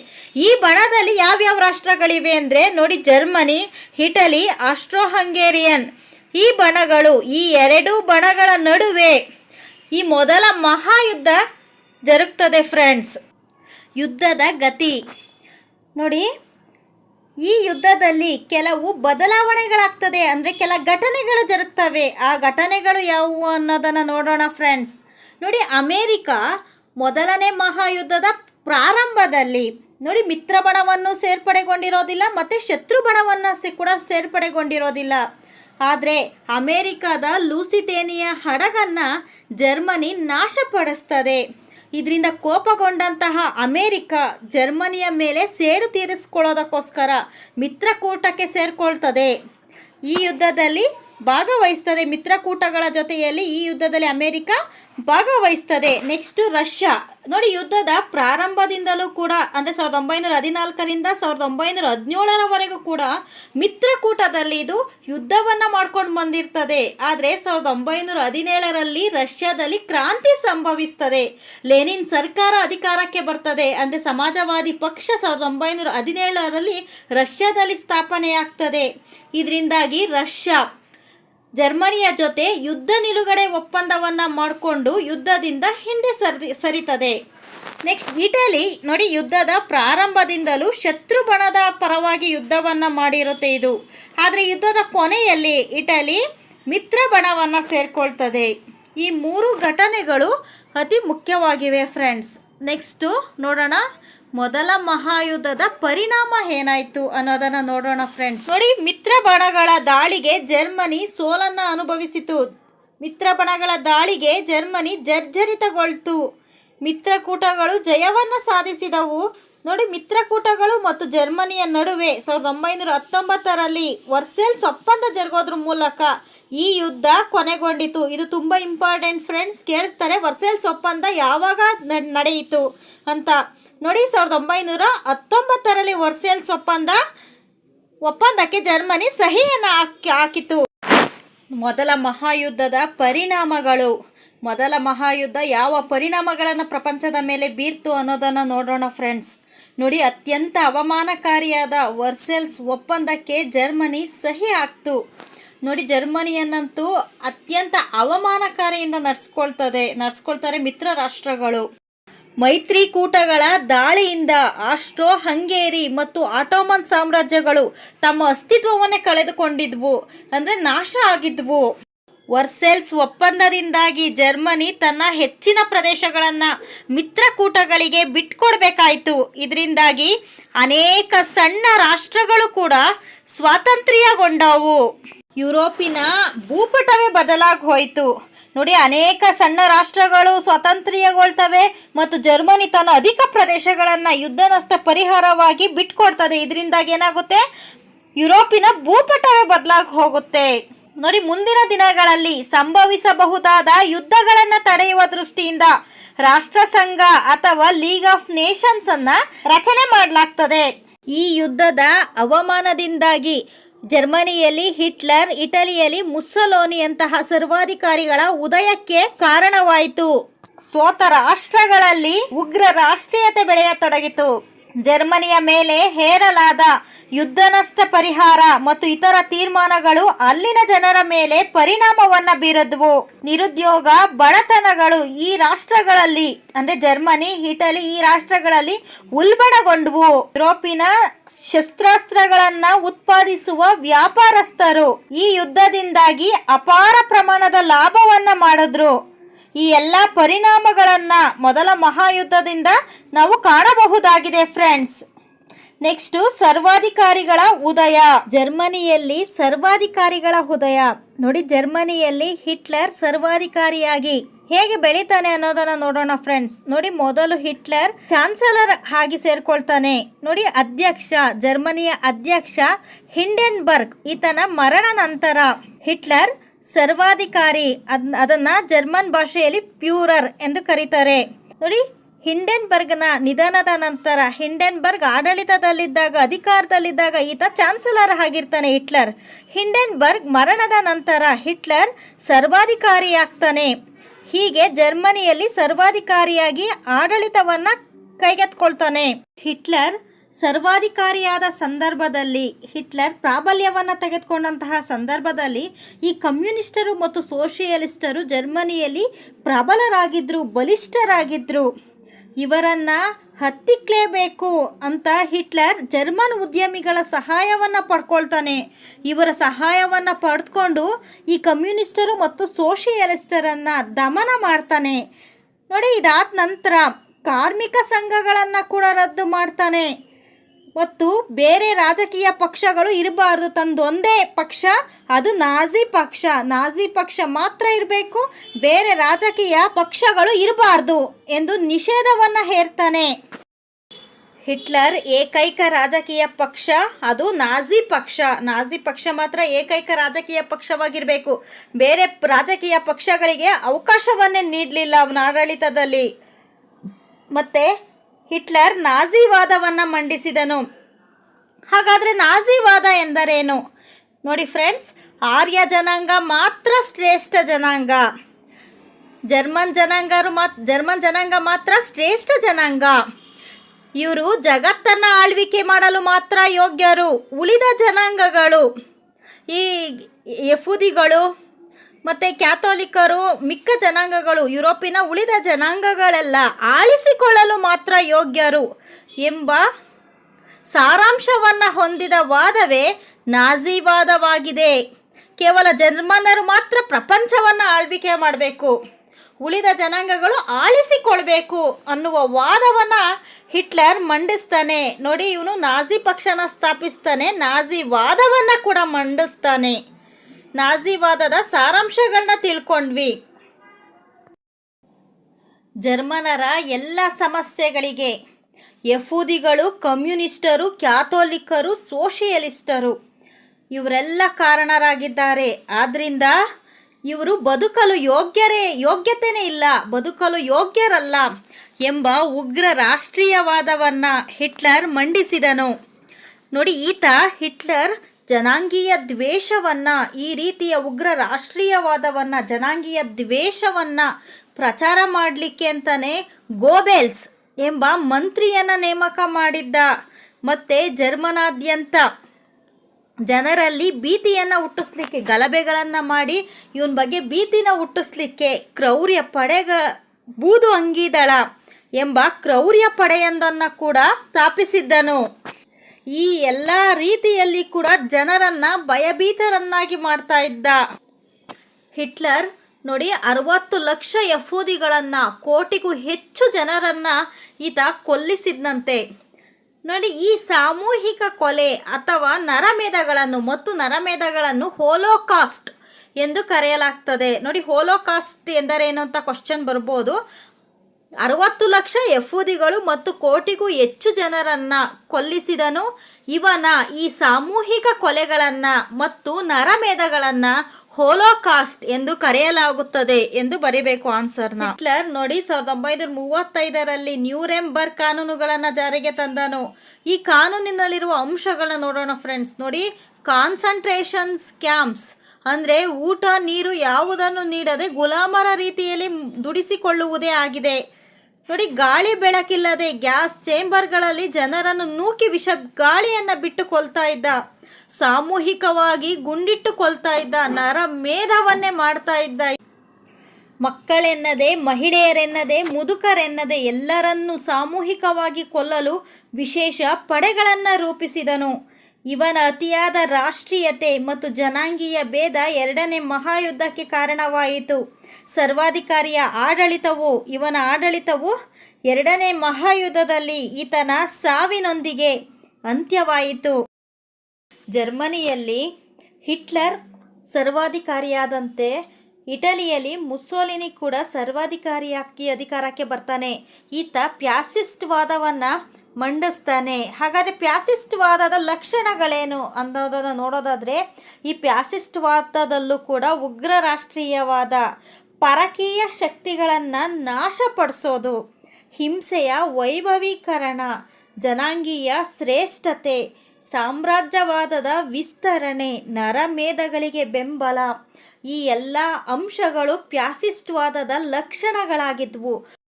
ಈ ಬಣದಲ್ಲಿ ಯಾವ್ಯಾವ ರಾಷ್ಟ್ರಗಳಿವೆ ಅಂದರೆ ನೋಡಿ ಜರ್ಮನಿ ಇಟಲಿ ಆಸ್ಟ್ರೋ ಹಂಗೇರಿಯನ್ ಈ ಬಣಗಳು, ಈ ಎರಡು ಬಣಗಳ ನಡುವೆ ಈ ಮೊದಲ ಮಹಾಯುದ್ಧ ಜರುಗ್ತದೆ ಫ್ರೆಂಡ್ಸ್ ಯುದ್ಧದ ಗತಿ. ನೋಡಿ, ಈ ಯುದ್ಧದಲ್ಲಿ ಕೆಲವು ಬದಲಾವಣೆಗಳಾಗ್ತದೆ, ಅಂದರೆ ಕೆಲ ಘಟನೆಗಳು ಜರುಗ್ತವೆ. ಆ ಘಟನೆಗಳು ಯಾವುವು ಅನ್ನೋದನ್ನು ನೋಡೋಣ ಫ್ರೆಂಡ್ಸ್ ನೋಡಿ, ಅಮೇರಿಕ ಮೊದಲನೇ ಮಹಾಯುದ್ಧದ ಪ್ರಾರಂಭದಲ್ಲಿ, ನೋಡಿ ಮಿತ್ರ ಬಣವನ್ನು ಸೇರ್ಪಡೆಗೊಂಡಿರೋದಿಲ್ಲ, ಮತ್ತು ಶತ್ರು ಬಣವನ್ನು ಸೇ ಕೂಡ ಸೇರ್ಪಡೆಗೊಂಡಿರೋದಿಲ್ಲ. ಆದರೆ ಅಮೇರಿಕಾದ ಲೂಸಿತೇನಿಯ ಹಡಗನ್ನು ಜರ್ಮನಿ ನಾಶಪಡಿಸ್ತದೆ. ಇದರಿಂದ ಕೋಪಗೊಂಡಂತಹ ಅಮೇರಿಕ ಜರ್ಮನಿಯ ಮೇಲೆ ಸೇಡು ತೀರಿಸ್ಕೊಳ್ಳೋದಕ್ಕೋಸ್ಕರ ಮಿತ್ರಕೂಟಕ್ಕೆ ಸೇರಿಕೊಳ್ತದೆ. ಈ ಯುದ್ಧದಲ್ಲಿ ಭಾಗವಹಿಸ್ತದೆ. ಮಿತ್ರಕೂಟಗಳ ಜೊತೆಯಲ್ಲಿ ಈ ಯುದ್ಧದಲ್ಲಿ ಅಮೇರಿಕ ಭಾಗವಹಿಸ್ತದೆ. ನೆಕ್ಸ್ಟು ರಷ್ಯಾ ನೋಡಿ, ಯುದ್ಧದ ಪ್ರಾರಂಭದಿಂದಲೂ ಕೂಡ, ಅಂದರೆ ಸಾವಿರದ ಒಂಬೈನೂರ ಹದಿನಾಲ್ಕರಿಂದ ಸಾವಿರದ ಒಂಬೈನೂರ ಹದಿನೇಳರವರೆಗೂ ಕೂಡ ಮಿತ್ರಕೂಟದಲ್ಲಿ ಇದು ಯುದ್ಧವನ್ನು ಮಾಡ್ಕೊಂಡು ಬಂದಿರ್ತದೆ. ಆದರೆ, ಸಾವಿರದ ಒಂಬೈನೂರ ಹದಿನೇಳರಲ್ಲಿ ರಷ್ಯಾದಲ್ಲಿ ಕ್ರಾಂತಿ ಸಂಭವಿಸ್ತದೆ. ಲೆನಿನ್ ಸರ್ಕಾರ ಅಧಿಕಾರಕ್ಕೆ ಬರ್ತದೆ. ಅಂದರೆ ಸಮಾಜವಾದಿ ಪಕ್ಷ ಸಾವಿರದ ಒಂಬೈನೂರ ಹದಿನೇಳರಲ್ಲಿ ರಷ್ಯಾದಲ್ಲಿ ಸ್ಥಾಪನೆಯಾಗ್ತದೆ. ಇದರಿಂದಾಗಿ ರಷ್ಯಾ ಜರ್ಮನಿಯ ಜೊತೆ ಯುದ್ಧ ನಿಲುಗಡೆ ಒಪ್ಪಂದವನ್ನು ಮಾಡಿಕೊಂಡು ಯುದ್ಧದಿಂದ ಹಿಂದೆ ಸರಿ ಸರಿತದೆ. ನೆಕ್ಸ್ಟ್, ಇಟಲಿ ನೋಡಿ ಯುದ್ಧದ ಪ್ರಾರಂಭದಿಂದಲೂ ಶತ್ರು ಬಣದ ಪರವಾಗಿ ಯುದ್ಧವನ್ನು ಮಾಡಿರುತ್ತೆ ಇದು. ಆದರೆ ಯುದ್ಧದ ಕೊನೆಯಲ್ಲಿ ಇಟಲಿ ಮಿತ್ರ ಬಣವನ್ನು ಸೇರಿಕೊಳ್ತದೆ. ಈ ಮೂರು ಘಟನೆಗಳು ಅತಿ ಮುಖ್ಯವಾಗಿವೆ ಫ್ರೆಂಡ್ಸ್ ನೆಕ್ಸ್ಟು ನೋಡೋಣ ಮೊದಲ ಮಹಾಯುದ್ಧದ ಪರಿಣಾಮ ಏನಾಯಿತು ಅನ್ನೋದನ್ನು ನೋಡೋಣ ಫ್ರೆಂಡ್ಸ್ ನೋಡಿ, ಮಿತ್ರ ಬಣಗಳ ದಾಳಿಗೆ ಜರ್ಮನಿ ಸೋಲನ್ನು ಅನುಭವಿಸಿತು. ಮಿತ್ರ ಬಣಗಳ ದಾಳಿಗೆ ಜರ್ಮನಿ ಜರ್ಜರಿತಗೊಳ್ತು. ಮಿತ್ರಕೂಟಗಳು ಜಯವನ್ನು ಸಾಧಿಸಿದವು. ನೋಡಿ, ಮಿತ್ರಕೂಟಗಳು ಮತ್ತು ಜರ್ಮನಿಯ ನಡುವೆ ಸಾವಿರದ ಒಂಬೈನೂರ ಹತ್ತೊಂಬತ್ತರಲ್ಲಿ ವರ್ಸೆಲ್ಸ್ ಒಪ್ಪಂದ ಜರುಗೋದ್ರ ಮೂಲಕ ಈ ಯುದ್ಧ ಕೊನೆಗೊಂಡಿತು. ಇದು ತುಂಬ ಇಂಪಾರ್ಟೆಂಟ್ ಫ್ರೆಂಡ್ಸ್ ಕೇಳಿಸ್ತಾರೆ. ವರ್ಸೆಲ್ಸ್ ಒಪ್ಪಂದ ಯಾವಾಗ ನಡೆಯಿತು ಅಂತ. ನೋಡಿ, ಸಾವಿರದ ಒಂಬೈನೂರ ಹತ್ತೊಂಬತ್ತರಲ್ಲಿ ವರ್ಸೆಲ್ಸ್ ಒಪ್ಪಂದ, ಒಪ್ಪಂದಕ್ಕೆ ಜರ್ಮನಿ ಸಹಿಯನ್ನು ಹಾಕಿ ಹಾಕಿತು ಮೊದಲ ಮಹಾಯುದ್ಧದ ಪರಿಣಾಮಗಳು, ಮೊದಲ ಮಹಾಯುದ್ಧ ಯಾವ ಪರಿಣಾಮಗಳನ್ನು ಪ್ರಪಂಚದ ಮೇಲೆ ಬೀರ್ತು ಅನ್ನೋದನ್ನು ನೋಡೋಣ ಫ್ರೆಂಡ್ಸ್ ನೋಡಿ, ಅತ್ಯಂತ ಅವಮಾನಕಾರಿಯಾದ ವರ್ಸೆಲ್ಸ್ ಒಪ್ಪಂದಕ್ಕೆ ಜರ್ಮನಿ ಸಹಿ ಹಾಕ್ತು. ನೋಡಿ, ಜರ್ಮನಿಯನ್ನಂತೂ ಅತ್ಯಂತ ಅವಮಾನಕಾರಿಯಿಂದ ನಡೆಸ್ಕೊಳ್ತದೆ, ನಡೆಸ್ಕೊಳ್ತಾರೆ ಮಿತ್ರ ರಾಷ್ಟ್ರಗಳು. ಮೈತ್ರಿಕೂಟಗಳ ದಾಳಿಯಿಂದ ಆಸ್ಟ್ರೋ, ಹಂಗೇರಿ ಮತ್ತು ಆಟೋಮನ್ ಸಾಮ್ರಾಜ್ಯಗಳು ತಮ್ಮ ಅಸ್ತಿತ್ವವನ್ನೇ ಕಳೆದುಕೊಂಡಿದ್ವು, ಅಂದರೆ ನಾಶ ಆಗಿದ್ವು. ವರ್ಸೆಲ್ಸ್ ಒಪ್ಪಂದದಿಂದಾಗಿ ಜರ್ಮನಿ ತನ್ನ ಹೆಚ್ಚಿನ ಪ್ರದೇಶಗಳನ್ನು ಮಿತ್ರಕೂಟಗಳಿಗೆ ಬಿಟ್ಕೊಡ್ಬೇಕಾಯಿತು. ಇದರಿಂದಾಗಿ ಅನೇಕ ಸಣ್ಣ ರಾಷ್ಟ್ರಗಳು ಕೂಡ ಸ್ವಾತಂತ್ರ್ಯಗೊಂಡವು. ಯುರೋಪಿನ ಭೂಪಟವೇ ಬದಲಾಗಿ ಹೋಯಿತು. ನೋಡಿ, ಅನೇಕ ಸಣ್ಣ ರಾಷ್ಟ್ರಗಳು ಸ್ವಾತಂತ್ರ್ಯಗೊಳ್ತವೆ ಮತ್ತು ಜರ್ಮನಿ ತನ್ನ ಅಧಿಕ ಪ್ರದೇಶಗಳನ್ನು ಯುದ್ಧ ನಷ್ಟ ಪರಿಹಾರವಾಗಿ ಬಿಟ್ಕೊಡ್ತದೆ. ಇದರಿಂದಾಗಿ ಏನಾಗುತ್ತೆ? ಯುರೋಪಿನ ಭೂಪಟವೇ ಬದಲಾಗಿ ಹೋಗುತ್ತೆ. ನೋಡಿ, ಮುಂದಿನ ದಿನಗಳಲ್ಲಿ ಸಂಭವಿಸಬಹುದಾದ ಯುದ್ಧಗಳನ್ನು ತಡೆಯುವ ದೃಷ್ಟಿಯಿಂದ ರಾಷ್ಟ್ರಸಂಘ ಅಥವಾ ಲೀಗ್ ಆಫ್ ನೇಷನ್ಸ್ ಅನ್ನ ರಚನೆ ಮಾಡಲಾಗ್ತದೆ. ಈ ಯುದ್ಧದ ಅವಮಾನದಿಂದಾಗಿ ಜರ್ಮನಿಯಲ್ಲಿ ಹಿಟ್ಲರ್ ಇಟಲಿಯಲ್ಲಿ ಮುಸ್ಸಲೋನಿಯಂತಹ ಸರ್ವಾಧಿಕಾರಿಗಳ ಉದಯಕ್ಕೆ ಕಾರಣವಾಯಿತು. ಸೋತ ರಾಷ್ಟ್ರಗಳಲ್ಲಿ ಉಗ್ರ ರಾಷ್ಟ್ರೀಯತೆ ಬೆಳೆಯತೊಡಗಿತು. ಜರ್ಮನಿಯ ಮೇಲೆ ಹೇರಲಾದ ಯುದ್ಧ ನಷ್ಟ ಪರಿಹಾರ ಮತ್ತು ಇತರ ತೀರ್ಮಾನಗಳು ಅಲ್ಲಿನ ಜನರ ಮೇಲೆ ಪರಿಣಾಮವನ್ನ ಬೀರದ್ವು. ನಿರುದ್ಯೋಗ, ಬಡತನಗಳು ಈ ರಾಷ್ಟ್ರಗಳಲ್ಲಿ, ಅಂದ್ರೆ ಜರ್ಮನಿ, ಇಟಲಿ ಈ ರಾಷ್ಟ್ರಗಳಲ್ಲಿ ಉಲ್ಬಣಗೊಂಡವು. ಯುರೋಪಿನ ಶಸ್ತ್ರಾಸ್ತ್ರಗಳನ್ನ ಉತ್ಪಾದಿಸುವ ವ್ಯಾಪಾರಸ್ಥರು ಈ ಯುದ್ಧದಿಂದಾಗಿ ಅಪಾರ ಪ್ರಮಾಣದ ಲಾಭವನ್ನ ಮಾಡಿದ್ರು. ಈ ಎಲ್ಲ ಪರಿಣಾಮಗಳನ್ನು ಮೊದಲ ಮಹಾಯುದ್ಧದಿಂದ ನಾವು ಕಾಣಬಹುದಾಗಿದೆ ಫ್ರೆಂಡ್ಸ್. ನೆಕ್ಸ್ಟು ಸರ್ವಾಧಿಕಾರಿಗಳ ಉದಯ. ಜರ್ಮನಿಯಲ್ಲಿ ಸರ್ವಾಧಿಕಾರಿಗಳ ಉದಯ. ನೋಡಿ ಜರ್ಮನಿಯಲ್ಲಿ ಹಿಟ್ಲರ್ ಸರ್ವಾಧಿಕಾರಿಯಾಗಿ ಹೇಗೆ ಬೆಳಿತಾನೆ ಅನ್ನೋದನ್ನ ನೋಡೋಣ ಫ್ರೆಂಡ್ಸ್. ನೋಡಿ ಮೊದಲು ಹಿಟ್ಲರ್ ಚಾನ್ಸಲರ್ ಆಗಿ ಸೇರ್ಕೊಳ್ತಾನೆ. ನೋಡಿ ಅಧ್ಯಕ್ಷ, ಜರ್ಮನಿಯ ಅಧ್ಯಕ್ಷ ಹಿಂಡೆನ್ಬರ್ಗ್, ಈತನ ಮರಣ ನಂತರ ಹಿಟ್ಲರ್ ಸರ್ವಾಧಿಕಾರಿ ಅದ್, ಅದನ್ನ ಜರ್ಮನ್ ಭಾಷೆಯಲ್ಲಿ ಪ್ಯೂರರ್ ಎಂದು ಕರೀತಾರೆ. ನೋಡಿ, ಹಿಂಡೆನ್ಬರ್ಗ್ನ ನಿಧನದ ನಂತರ ಹಿಂಡೆನ್ಬರ್ಗ್ ಆಡಳಿತದಲ್ಲಿದ್ದಾಗ, ಅಧಿಕಾರದಲ್ಲಿದ್ದಾಗ ಈತ ಚಾನ್ಸಲರ್ ಆಗಿರ್ತಾನೆ ಹಿಟ್ಲರ್. ಹಿಂಡೆನ್ಬರ್ಗ್ ಮರಣದ ನಂತರ ಹಿಟ್ಲರ್ ಸರ್ವಾಧಿಕಾರಿಯಾಗ್ತಾನೆ. ಹೀಗೆ ಜರ್ಮನಿಯಲ್ಲಿ ಸರ್ವಾಧಿಕಾರಿಯಾಗಿ ಆಡಳಿತವನ್ನ ಕೈಗೆತ್ಕೊಳ್ತಾನೆ. ಹಿಟ್ಲರ್ ಸರ್ವಾಧಿಕಾರಿಯಾದ ಸಂದರ್ಭದಲ್ಲಿ ಹಿಟ್ಲರ್ ಪ್ರಾಬಲ್ಯವನ್ನು ತೆಗೆದುಕೊಂಡಂತಹ ಸಂದರ್ಭದಲ್ಲಿ ಈ ಕಮ್ಯುನಿಸ್ಟರು ಮತ್ತು ಸೋಷಿಯಲಿಸ್ಟರು ಜರ್ಮನಿಯಲ್ಲಿ ಪ್ರಬಲರಾಗಿದ್ದರು ಬಲಿಷ್ಠರಾಗಿದ್ದರು ಇವರನ್ನು ಹತ್ತಿಕ್ಲೇಬೇಕು ಅಂತ ಹಿಟ್ಲರ್ ಜರ್ಮನ್ ಉದ್ಯಮಿಗಳ ಸಹಾಯವನ್ನು ಪಡ್ಕೊಳ್ತಾನೆ. ಇವರ ಸಹಾಯವನ್ನು ಪಡೆದುಕೊಂಡು ಈ ಕಮ್ಯುನಿಸ್ಟರು ಮತ್ತು ಸೋಷಿಯಲಿಸ್ಟರನ್ನು ದಮನ ಮಾಡ್ತಾನೆ. ನೋಡಿ ಇದಾದ ನಂತರ ಕಾರ್ಮಿಕ ಸಂಘಗಳನ್ನು ಕೂಡ ರದ್ದು ಮಾಡ್ತಾನೆ. ಮತ್ತು ಬೇರೆ ರಾಜಕೀಯ ಪಕ್ಷಗಳು ಇರಬಾರ್ದು, ತಂದೊಂದೇ ಪಕ್ಷ, ಅದು ನಾಜಿ ಪಕ್ಷ. ನಾಜಿ ಪಕ್ಷ ಮಾತ್ರ ಇರಬೇಕು, ಬೇರೆ ರಾಜಕೀಯ ಪಕ್ಷಗಳು ಇರಬಾರ್ದು ಎಂದು ನಿಷೇಧವನ್ನು ಹೇರ್ತಾನೆ. ಹಿಟ್ಲರ್ ಏಕೈಕ ರಾಜಕೀಯ ಪಕ್ಷ, ಅದು ನಾಜಿ ಪಕ್ಷ. ನಾಜಿ ಪಕ್ಷ ಮಾತ್ರ ಏಕೈಕ ರಾಜಕೀಯ ಪಕ್ಷವಾಗಿರಬೇಕು. ಬೇರೆ ರಾಜಕೀಯ ಪಕ್ಷಗಳಿಗೆ ಅವಕಾಶವನ್ನೇ ನೀಡಲಿಲ್ಲ ಅವನ ಆಡಳಿತದಲ್ಲಿ. ಮತ್ತೆ ಹಿಟ್ಲರ್ ನಾಜಿವಾದವನ್ನು ಮಂಡಿಸಿದನು. ಹಾಗಾದರೆ ನಾಜಿವಾದ ಎಂದರೇನು? ನೋಡಿ ಫ್ರೆಂಡ್ಸ್, ಆರ್ಯ ಜನಾಂಗ ಮಾತ್ರ ಶ್ರೇಷ್ಠ ಜನಾಂಗ. ಜರ್ಮನ್ ಜನಾಂಗರು ಮಾತ್ ಜರ್ಮನ್ ಜನಾಂಗ ಮಾತ್ರ ಶ್ರೇಷ್ಠ ಜನಾಂಗ. ಇವರು ಜಗತ್ತನ್ನು ಆಳ್ವಿಕೆ ಮಾಡಲು ಮಾತ್ರ ಯೋಗ್ಯರು, ಉಳಿದ ಜನಾಂಗಗಳು. ಈ ಯಫುದಿಗಳು ಮತ್ತು ಕ್ಯಾಥೋಲಿಕರು ಮಿಕ್ಕ ಜನಾಂಗಗಳು, ಯುರೋಪಿನ ಉಳಿದ ಜನಾಂಗಗಳೆಲ್ಲ ಆಳಿಸಿಕೊಳ್ಳಲು ಮಾತ್ರ ಯೋಗ್ಯರು ಎಂಬ ಸಾರಾಂಶವನ್ನು ಹೊಂದಿದ ವಾದವೇ ನಾಜಿವಾದವಾಗಿದೆ ಕೇವಲ ಜರ್ಮನರು ಮಾತ್ರ ಪ್ರಪಂಚವನ್ನು ಆಳ್ವಿಕೆ ಮಾಡಬೇಕು, ಉಳಿದ ಜನಾಂಗಗಳು ಆಳಿಸಿಕೊಳ್ಬೇಕು ಅನ್ನುವ ವಾದವನ್ನು ಹಿಟ್ಲರ್ ಮಂಡಿಸ್ತಾನೆ. ನೋಡಿ, ಇವನು ನಾಜಿ ಪಕ್ಷನ ಸ್ಥಾಪಿಸ್ತಾನೆ ನಾಜಿ ವಾದವನ್ನು ಕೂಡ ಮಂಡಿಸ್ತಾನೆ. ನಾಜಿವಾದದ ಸಾರಾಂಶಗಳನ್ನ ತಿಳ್ಕೊಂಡ್ವಿ. ಜರ್ಮನರ ಎಲ್ಲ ಸಮಸ್ಯೆಗಳಿಗೆ ಯಫೂದಿಗಳು ಕಮ್ಯುನಿಸ್ಟರು, ಕ್ಯಾಥೋಲಿಕರು, ಸೋಷಿಯಲಿಸ್ಟರು ಇವರೆಲ್ಲ ಕಾರಣರಾಗಿದ್ದಾರೆ. ಆದ್ದರಿಂದ ಇವರು ಬದುಕಲು ಯೋಗ್ಯರೇ ಯೋಗ್ಯತೆಯೇ ಇಲ್ಲ, ಬದುಕಲು ಯೋಗ್ಯರಲ್ಲ ಎಂಬ ಉಗ್ರ ರಾಷ್ಟ್ರೀಯವಾದವನ್ನು ಹಿಟ್ಲರ್ ಮಂಡಿಸಿದನು. ನೋಡಿ, ಈತ ಹಿಟ್ಲರ್ ಜನಾಂಗೀಯ ದ್ವೇಷವನ್ನು, ಈ ರೀತಿಯ ಉಗ್ರ ರಾಷ್ಟ್ರೀಯವಾದವನ್ನು, ಜನಾಂಗೀಯ ದ್ವೇಷವನ್ನು ಪ್ರಚಾರ ಮಾಡಲಿಕ್ಕೆ ಅಂತಲೇ ಗೋಬೆಲ್ಸ್ ಎಂಬ ಮಂತ್ರಿಯನ್ನು ನೇಮಕ ಮಾಡಿದ್ದ. ಮತ್ತು ಜರ್ಮನಾದ್ಯಂತ ಜನರಲ್ಲಿ ಭೀತಿಯನ್ನು ಹುಟ್ಟಿಸ್ಲಿಕ್ಕೆ, ಗಲಭೆಗಳನ್ನು ಮಾಡಿ ಇವನ ಬಗ್ಗೆ ಭೀತಿನ ಹುಟ್ಟಿಸ್ಲಿಕ್ಕೆ ಕ್ರೌರ್ಯ ಪಡೆಗ, ಬೂದು ಅಂಗಿದಳ ಎಂಬ ಕ್ರೌರ್ಯ ಪಡೆಯೊಂದನ್ನು ಕೂಡ ಸ್ಥಾಪಿಸಿದ್ದನು. ಈ ಎಲ್ಲ ರೀತಿಯಲ್ಲಿ ಕೂಡ ಜನರನ್ನು ಭಯಭೀತರನ್ನಾಗಿ ಮಾಡ್ತಾ ಇದ್ದ. ಹಿಟ್ಲರ್ ನೋಡಿ ಅರವತ್ತು ಲಕ್ಷ ಯಫೂದಿಗಳನ್ನು ಕೋಟಿಗೂ ಹೆಚ್ಚು ಜನರನ್ನು ಈತ ಕೊಲ್ಲಿಸಿದ್ನಂತೆ. ನೋಡಿ ಈ ಸಾಮೂಹಿಕ ಕೊಲೆ ಅಥವಾ ನರಮೇಧಗಳನ್ನು ಮತ್ತು ನರಮೇಧಗಳನ್ನು ಹೋಲೋಕಾಸ್ಟ್ ಎಂದು ಕರೆಯಲಾಗ್ತದೆ. ನೋಡಿ ಹೋಲೋಕಾಸ್ಟ್ ಎಂದರೇನು ಅಂತ ಕ್ವಶನ್ ಬರ್ಬೋದು. ಅರವತ್ತು ಲಕ್ಷ ಯಹೂದಿಗಳು ಮತ್ತು ಕೋಟಿಗೂ ಹೆಚ್ಚು ಜನರನ್ನು ಕೊಲ್ಲಿಸಿದನು. ಇವನ ಈ ಸಾಮೂಹಿಕ ಕೊಲೆಗಳನ್ನು ಮತ್ತು ನರಮೇಧಗಳನ್ನು ಹೋಲೋಕಾಸ್ಟ್ ಎಂದು ಕರೆಯಲಾಗುತ್ತದೆ ಎಂದು ಬರಿಬೇಕು ಆನ್ಸರ್ನ ಹಿಟ್ಲರ್ ನೋಡಿ ಸಾವಿರದ ಒಂಬೈನೂರ ಮೂವತ್ತೈದರಲ್ಲಿ ನ್ಯೂರೆಂಬರ್ ಕಾನೂನುಗಳನ್ನು ಜಾರಿಗೆ ತಂದನು. ಈ ಕಾನೂನಿನಲ್ಲಿರುವ ಅಂಶಗಳನ್ನ ನೋಡೋಣ ಫ್ರೆಂಡ್ಸ್ ನೋಡಿ, ಕಾನ್ಸಂಟ್ರೇಷನ್ ಕ್ಯಾಂಪ್ಸ್ ಅಂದರೆ ಊಟ, ನೀರು ಯಾವುದನ್ನು ನೀಡದೆ ಗುಲಾಮರ ರೀತಿಯಲ್ಲಿ ದುಡಿಸಿಕೊಳ್ಳುವುದೇ ಆಗಿದೆ. ನೋಡಿ, ಗಾಳಿ ಬೆಳಕಿಲ್ಲದೆ ಗ್ಯಾಸ್ ಚೇಂಬರ್ಗಳಲ್ಲಿ ಜನರನ್ನು ನೂಕಿ ವಿಷ ಗಾಳಿಯನ್ನು ಬಿಟ್ಟು ಕೊಲ್ತಾ ಇದ್ದ. ಸಾಮೂಹಿಕವಾಗಿ ಗುಂಡಿಟ್ಟು ಕೊಲ್ತಾ ಇದ್ದ, ನರ ಮೇಧವನ್ನೇ ಮಾಡ್ತಾ ಇದ್ದ. ಮಕ್ಕಳೆನ್ನದೆ, ಮಹಿಳೆಯರೆನ್ನದೆ, ಮುದುಕರೆನ್ನದೆ ಎಲ್ಲರನ್ನು ಸಾಮೂಹಿಕವಾಗಿ ಕೊಲ್ಲಲು ವಿಶೇಷ ಪಡೆಗಳನ್ನು ರೂಪಿಸಿದನು. ಇವನ ಅತಿಯಾದ ರಾಷ್ಟ್ರೀಯತೆ ಮತ್ತು ಜನಾಂಗೀಯ ಭೇದ ಎರಡನೇ ಮಹಾಯುದ್ಧಕ್ಕೆ ಕಾರಣವಾಯಿತು. ಸರ್ವಾಧಿಕಾರಿಯ ಆಡಳಿತವು, ಇವನ ಆಡಳಿತವು ಎರಡನೇ ಮಹಾಯುದ್ಧದಲ್ಲಿ ಈತನ ಸಾವಿನೊಂದಿಗೆ ಅಂತ್ಯವಾಯಿತು. ಜರ್ಮನಿಯಲ್ಲಿ ಹಿಟ್ಲರ್ ಸರ್ವಾಧಿಕಾರಿಯಾದಂತೆ ಇಟಲಿಯಲ್ಲಿ ಮುಸ್ಸೋಲಿನಿ ಕೂಡ ಸರ್ವಾಧಿಕಾರಿಯಾಗಿ ಅಧಿಕಾರಕ್ಕೆ ಬರ್ತಾನೆ. ಈತ ಪ್ಯಾಸಿಸ್ಟ್ ವಾದವನ್ನು ಮಂಡಿಸ್ತಾನೆ. ಹಾಗಾದರೆ ಪ್ಯಾಸಿಸ್ಟ್ವಾದದ ಲಕ್ಷಣಗಳೇನು? ಅನ್ನೋದನ್ನು ನೋಡೋದಾದರೆ, ಈ ಪ್ಯಾಸಿಸ್ಟ್ವಾದದಲ್ಲೂ ಕೂಡ ಉಗ್ರ ರಾಷ್ಟ್ರೀಯವಾದ ಪರಕೀಯ ಶಕ್ತಿಗಳನ್ನು ನಾಶಪಡಿಸೋದು, ಹಿಂಸೆಯ ವೈಭವೀಕರಣ, ಜನಾಂಗೀಯ ಶ್ರೇಷ್ಠತೆ, ಸಾಮ್ರಾಜ್ಯವಾದದ ವಿಸ್ತರಣೆ, ನರಮೇಧಗಳಿಗೆ ಬೆಂಬಲ, ಈ ಎಲ್ಲ ಅಂಶಗಳು ಪ್ಯಾಸಿಸ್ಟ್ವಾದದ ಲಕ್ಷಣಗಳಾಗಿದ್ವು.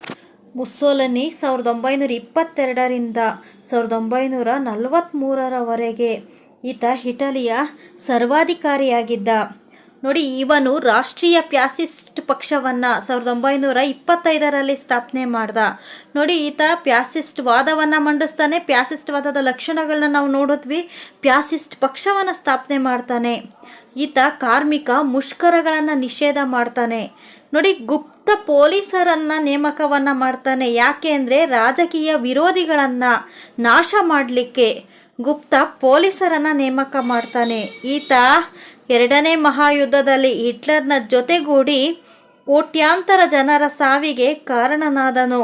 ಮುಸ್ಸೋಲನಿ ಸಾವಿರದ ಒಂಬೈನೂರ ಇಪ್ಪತ್ತೆರಡರಿಂದ ಸಾವಿರದ ಒಂಬೈನೂರ ನಲವತ್ತ್ಮೂರರವರೆಗೆ ಈತ ಇಟಲಿಯ ಸರ್ವಾಧಿಕಾರಿಯಾಗಿದ್ದ. ನೋಡಿ, ಇವನು ರಾಷ್ಟ್ರೀಯ ಪ್ಯಾಸಿಸ್ಟ್ ಪಕ್ಷವನ್ನು ಸಾವಿರದ ಒಂಬೈನೂರ ಇಪ್ಪತ್ತೈದರಲ್ಲಿ ಸ್ಥಾಪನೆ ಮಾಡ್ದ. ನೋಡಿ, ಈತ ಪ್ಯಾಸಿಸ್ಟ್ ವಾದವನ್ನು ಮಂಡಿಸ್ತಾನೆ, ಪ್ಯಾಸಿಸ್ಟ್ ವಾದದ ಲಕ್ಷಣಗಳನ್ನ ನಾವು ನೋಡಿದ್ವಿ, ಪ್ಯಾಸಿಸ್ಟ್ ಪಕ್ಷವನ್ನು ಸ್ಥಾಪನೆ ಮಾಡ್ತಾನೆ. ಈತ ಕಾರ್ಮಿಕ ಮುಷ್ಕರಗಳನ್ನು ನಿಷೇಧ ಮಾಡ್ತಾನೆ. ನೋಡಿ, ಗುಪ್ತ ಪೊಲೀಸರನ್ನು ನೇಮಕವನ್ನು ಮಾಡ್ತಾನೆ. ಯಾಕೆ ಅಂದರೆ ರಾಜಕೀಯ ವಿರೋಧಿಗಳನ್ನು ನಾಶ ಮಾಡಲಿಕ್ಕೆ ಗುಪ್ತ ಪೊಲೀಸರನ್ನು ನೇಮಕ ಮಾಡ್ತಾನೆ. ಈತ ಎರಡನೇ ಮಹಾಯುದ್ಧದಲ್ಲಿ ಹಿಟ್ಲರ್ನ ಜೊತೆಗೂಡಿ ಕೋಟ್ಯಾಂತರ ಜನರ ಸಾವಿಗೆ ಕಾರಣನಾದನು.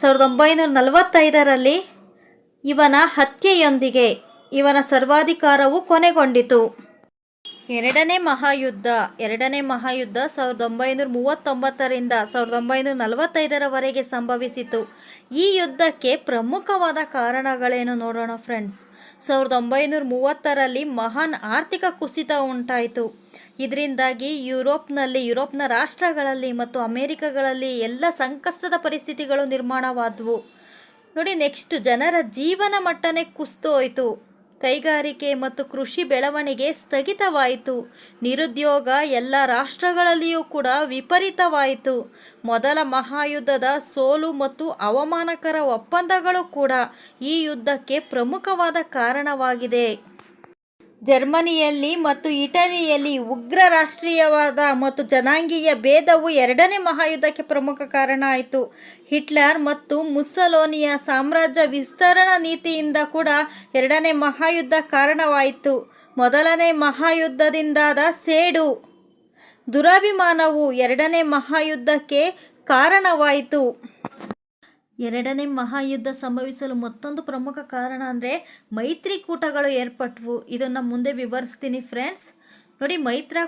ಸಾವಿರದ ಒಂಬೈನೂರ ನಲವತ್ತೈದರಲ್ಲಿ ಇವನ ಹತ್ಯೆಯೊಂದಿಗೆ ಇವನ ಸರ್ವಾಧಿಕಾರವು ಕೊನೆಗೊಂಡಿತು. ಎರಡನೇ ಮಹಾಯುದ್ಧ ಎರಡನೇ ಮಹಾಯುದ್ಧ ಸಾವಿರದ ಒಂಬೈನೂರ ಮೂವತ್ತೊಂಬತ್ತರಿಂದ ಸಾವಿರದ ಒಂಬೈನೂರ ನಲವತ್ತೈದರವರೆಗೆ ಸಂಭವಿಸಿತು. ಈ ಯುದ್ಧಕ್ಕೆ ಪ್ರಮುಖವಾದ ಕಾರಣಗಳೇನು ನೋಡೋಣ ಫ್ರೆಂಡ್ಸ್? ಸಾವಿರದ ಒಂಬೈನೂರ ಮೂವತ್ತರಲ್ಲಿ ಮಹಾನ್ ಆರ್ಥಿಕ ಕುಸಿತ ಉಂಟಾಯಿತು. ಇದರಿಂದಾಗಿ ಯುರೋಪ್ನಲ್ಲಿ, ಯುರೋಪ್ನ ರಾಷ್ಟ್ರಗಳಲ್ಲಿ ಮತ್ತು ಅಮೇರಿಕಗಳಲ್ಲಿ ಎಲ್ಲ ಸಂಕಷ್ಟದ ಪರಿಸ್ಥಿತಿಗಳು ನಿರ್ಮಾಣವಾದವು. ನೋಡಿ, ನೆಕ್ಸ್ಟ್ ಜನರ ಜೀವನ ಮಟ್ಟನೇ ಕುಸಿದು ಹೋಯಿತು. ಕೈಗಾರಿಕೆ ಮತ್ತು ಕೃಷಿ ಬೆಳವಣಿಗೆ ಸ್ಥಗಿತವಾಯಿತು. ನಿರುದ್ಯೋಗ ಎಲ್ಲ ರಾಷ್ಟ್ರಗಳಲ್ಲಿಯೂ ಕೂಡ ವಿಪರೀತವಾಯಿತು. ಮೊದಲ ಮಹಾಯುದ್ಧದ ಸೋಲು ಮತ್ತು ಅವಮಾನಕರ ಒಪ್ಪಂದಗಳು ಕೂಡ ಈ ಯುದ್ಧಕ್ಕೆ ಪ್ರಮುಖವಾದ ಕಾರಣವಾಗಿದೆ. ಜರ್ಮನಿಯಲ್ಲಿ ಮತ್ತು ಇಟಲಿಯಲ್ಲಿ ಉಗ್ರ ರಾಷ್ಟ್ರೀಯವಾದ ಮತ್ತು ಜನಾಂಗೀಯ ಭೇದವು ಎರಡನೇ ಮಹಾಯುದ್ಧಕ್ಕೆ ಪ್ರಮುಖ ಕಾರಣ ಆಯಿತು. ಹಿಟ್ಲರ್ ಮತ್ತು ಮುಸ್ಸಲೋನಿಯ ಸಾಮ್ರಾಜ್ಯ ವಿಸ್ತರಣಾ ನೀತಿಯಿಂದ ಕೂಡ ಎರಡನೇ ಮಹಾಯುದ್ಧ ಕಾರಣವಾಯಿತು. ಮೊದಲನೇ ಮಹಾಯುದ್ಧದಿಂದಾದ ಸೇಡು ದುರಾಭಿಮಾನವು ಎರಡನೇ ಮಹಾಯುದ್ಧಕ್ಕೆ ಕಾರಣವಾಯಿತು. ಎರಡನೇ ಮಹಾಯುದ್ಧ ಸಂಭವಿಸಲು ಮತ್ತೊಂದು ಪ್ರಮುಖ ಕಾರಣ ಅಂದರೆ ಮೈತ್ರಿಕೂಟಗಳು ಏರ್ಪಟ್ಟವು ಇದನ್ನು ಮುಂದೆ ವಿವರಿಸ್ತೀನಿ ಫ್ರೆಂಡ್ಸ್ ನೋಡಿ, ಮೈತ್ರ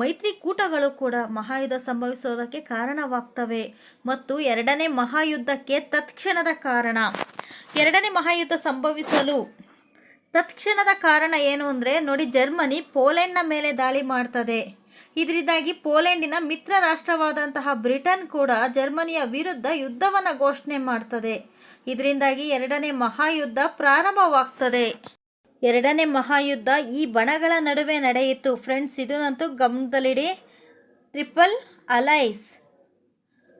ಮೈತ್ರಿಕೂಟಗಳು ಕೂಡ ಮಹಾಯುದ್ಧ ಸಂಭವಿಸೋದಕ್ಕೆ ಕಾರಣವಾಗ್ತವೆ. ಮತ್ತು ಎರಡನೇ ಮಹಾಯುದ್ಧಕ್ಕೆ ತತ್ಕ್ಷಣದ ಕಾರಣ. ಎರಡನೇ ಮಹಾಯುದ್ಧ ಸಂಭವಿಸಲು ತತ್ಕ್ಷಣದ ಕಾರಣ ಏನು ಅಂದರೆ, ನೋಡಿ, ಜರ್ಮನಿ ಪೋಲೆಂಡ್ನ ಮೇಲೆ ದಾಳಿ ಮಾಡ್ತದೆ. ಇದರಿಂದಾಗಿ ಪೋಲೆಂಡಿನ ಮಿತ್ರ ರಾಷ್ಟ್ರವಾದಂತಹ ಬ್ರಿಟನ್ ಕೂಡ ಜರ್ಮನಿಯ ವಿರುದ್ಧ ಯುದ್ಧವನ್ನು ಘೋಷಣೆ ಮಾಡ್ತದೆ. ಇದರಿಂದಾಗಿ ಎರಡನೇ ಮಹಾಯುದ್ಧ ಪ್ರಾರಂಭವಾಗ್ತದೆ. ಎರಡನೇ ಮಹಾಯುದ್ಧ ಈ ಬಣಗಳ ನಡುವೆ ನಡೆಯಿತು. ಫ್ರೆಂಡ್ಸ್, ಇದನ್ನಂತೂ ಗಮನದಲ್ಲಿಡಿ. ಟ್ರಿಪಲ್ ಅಲೈಸ್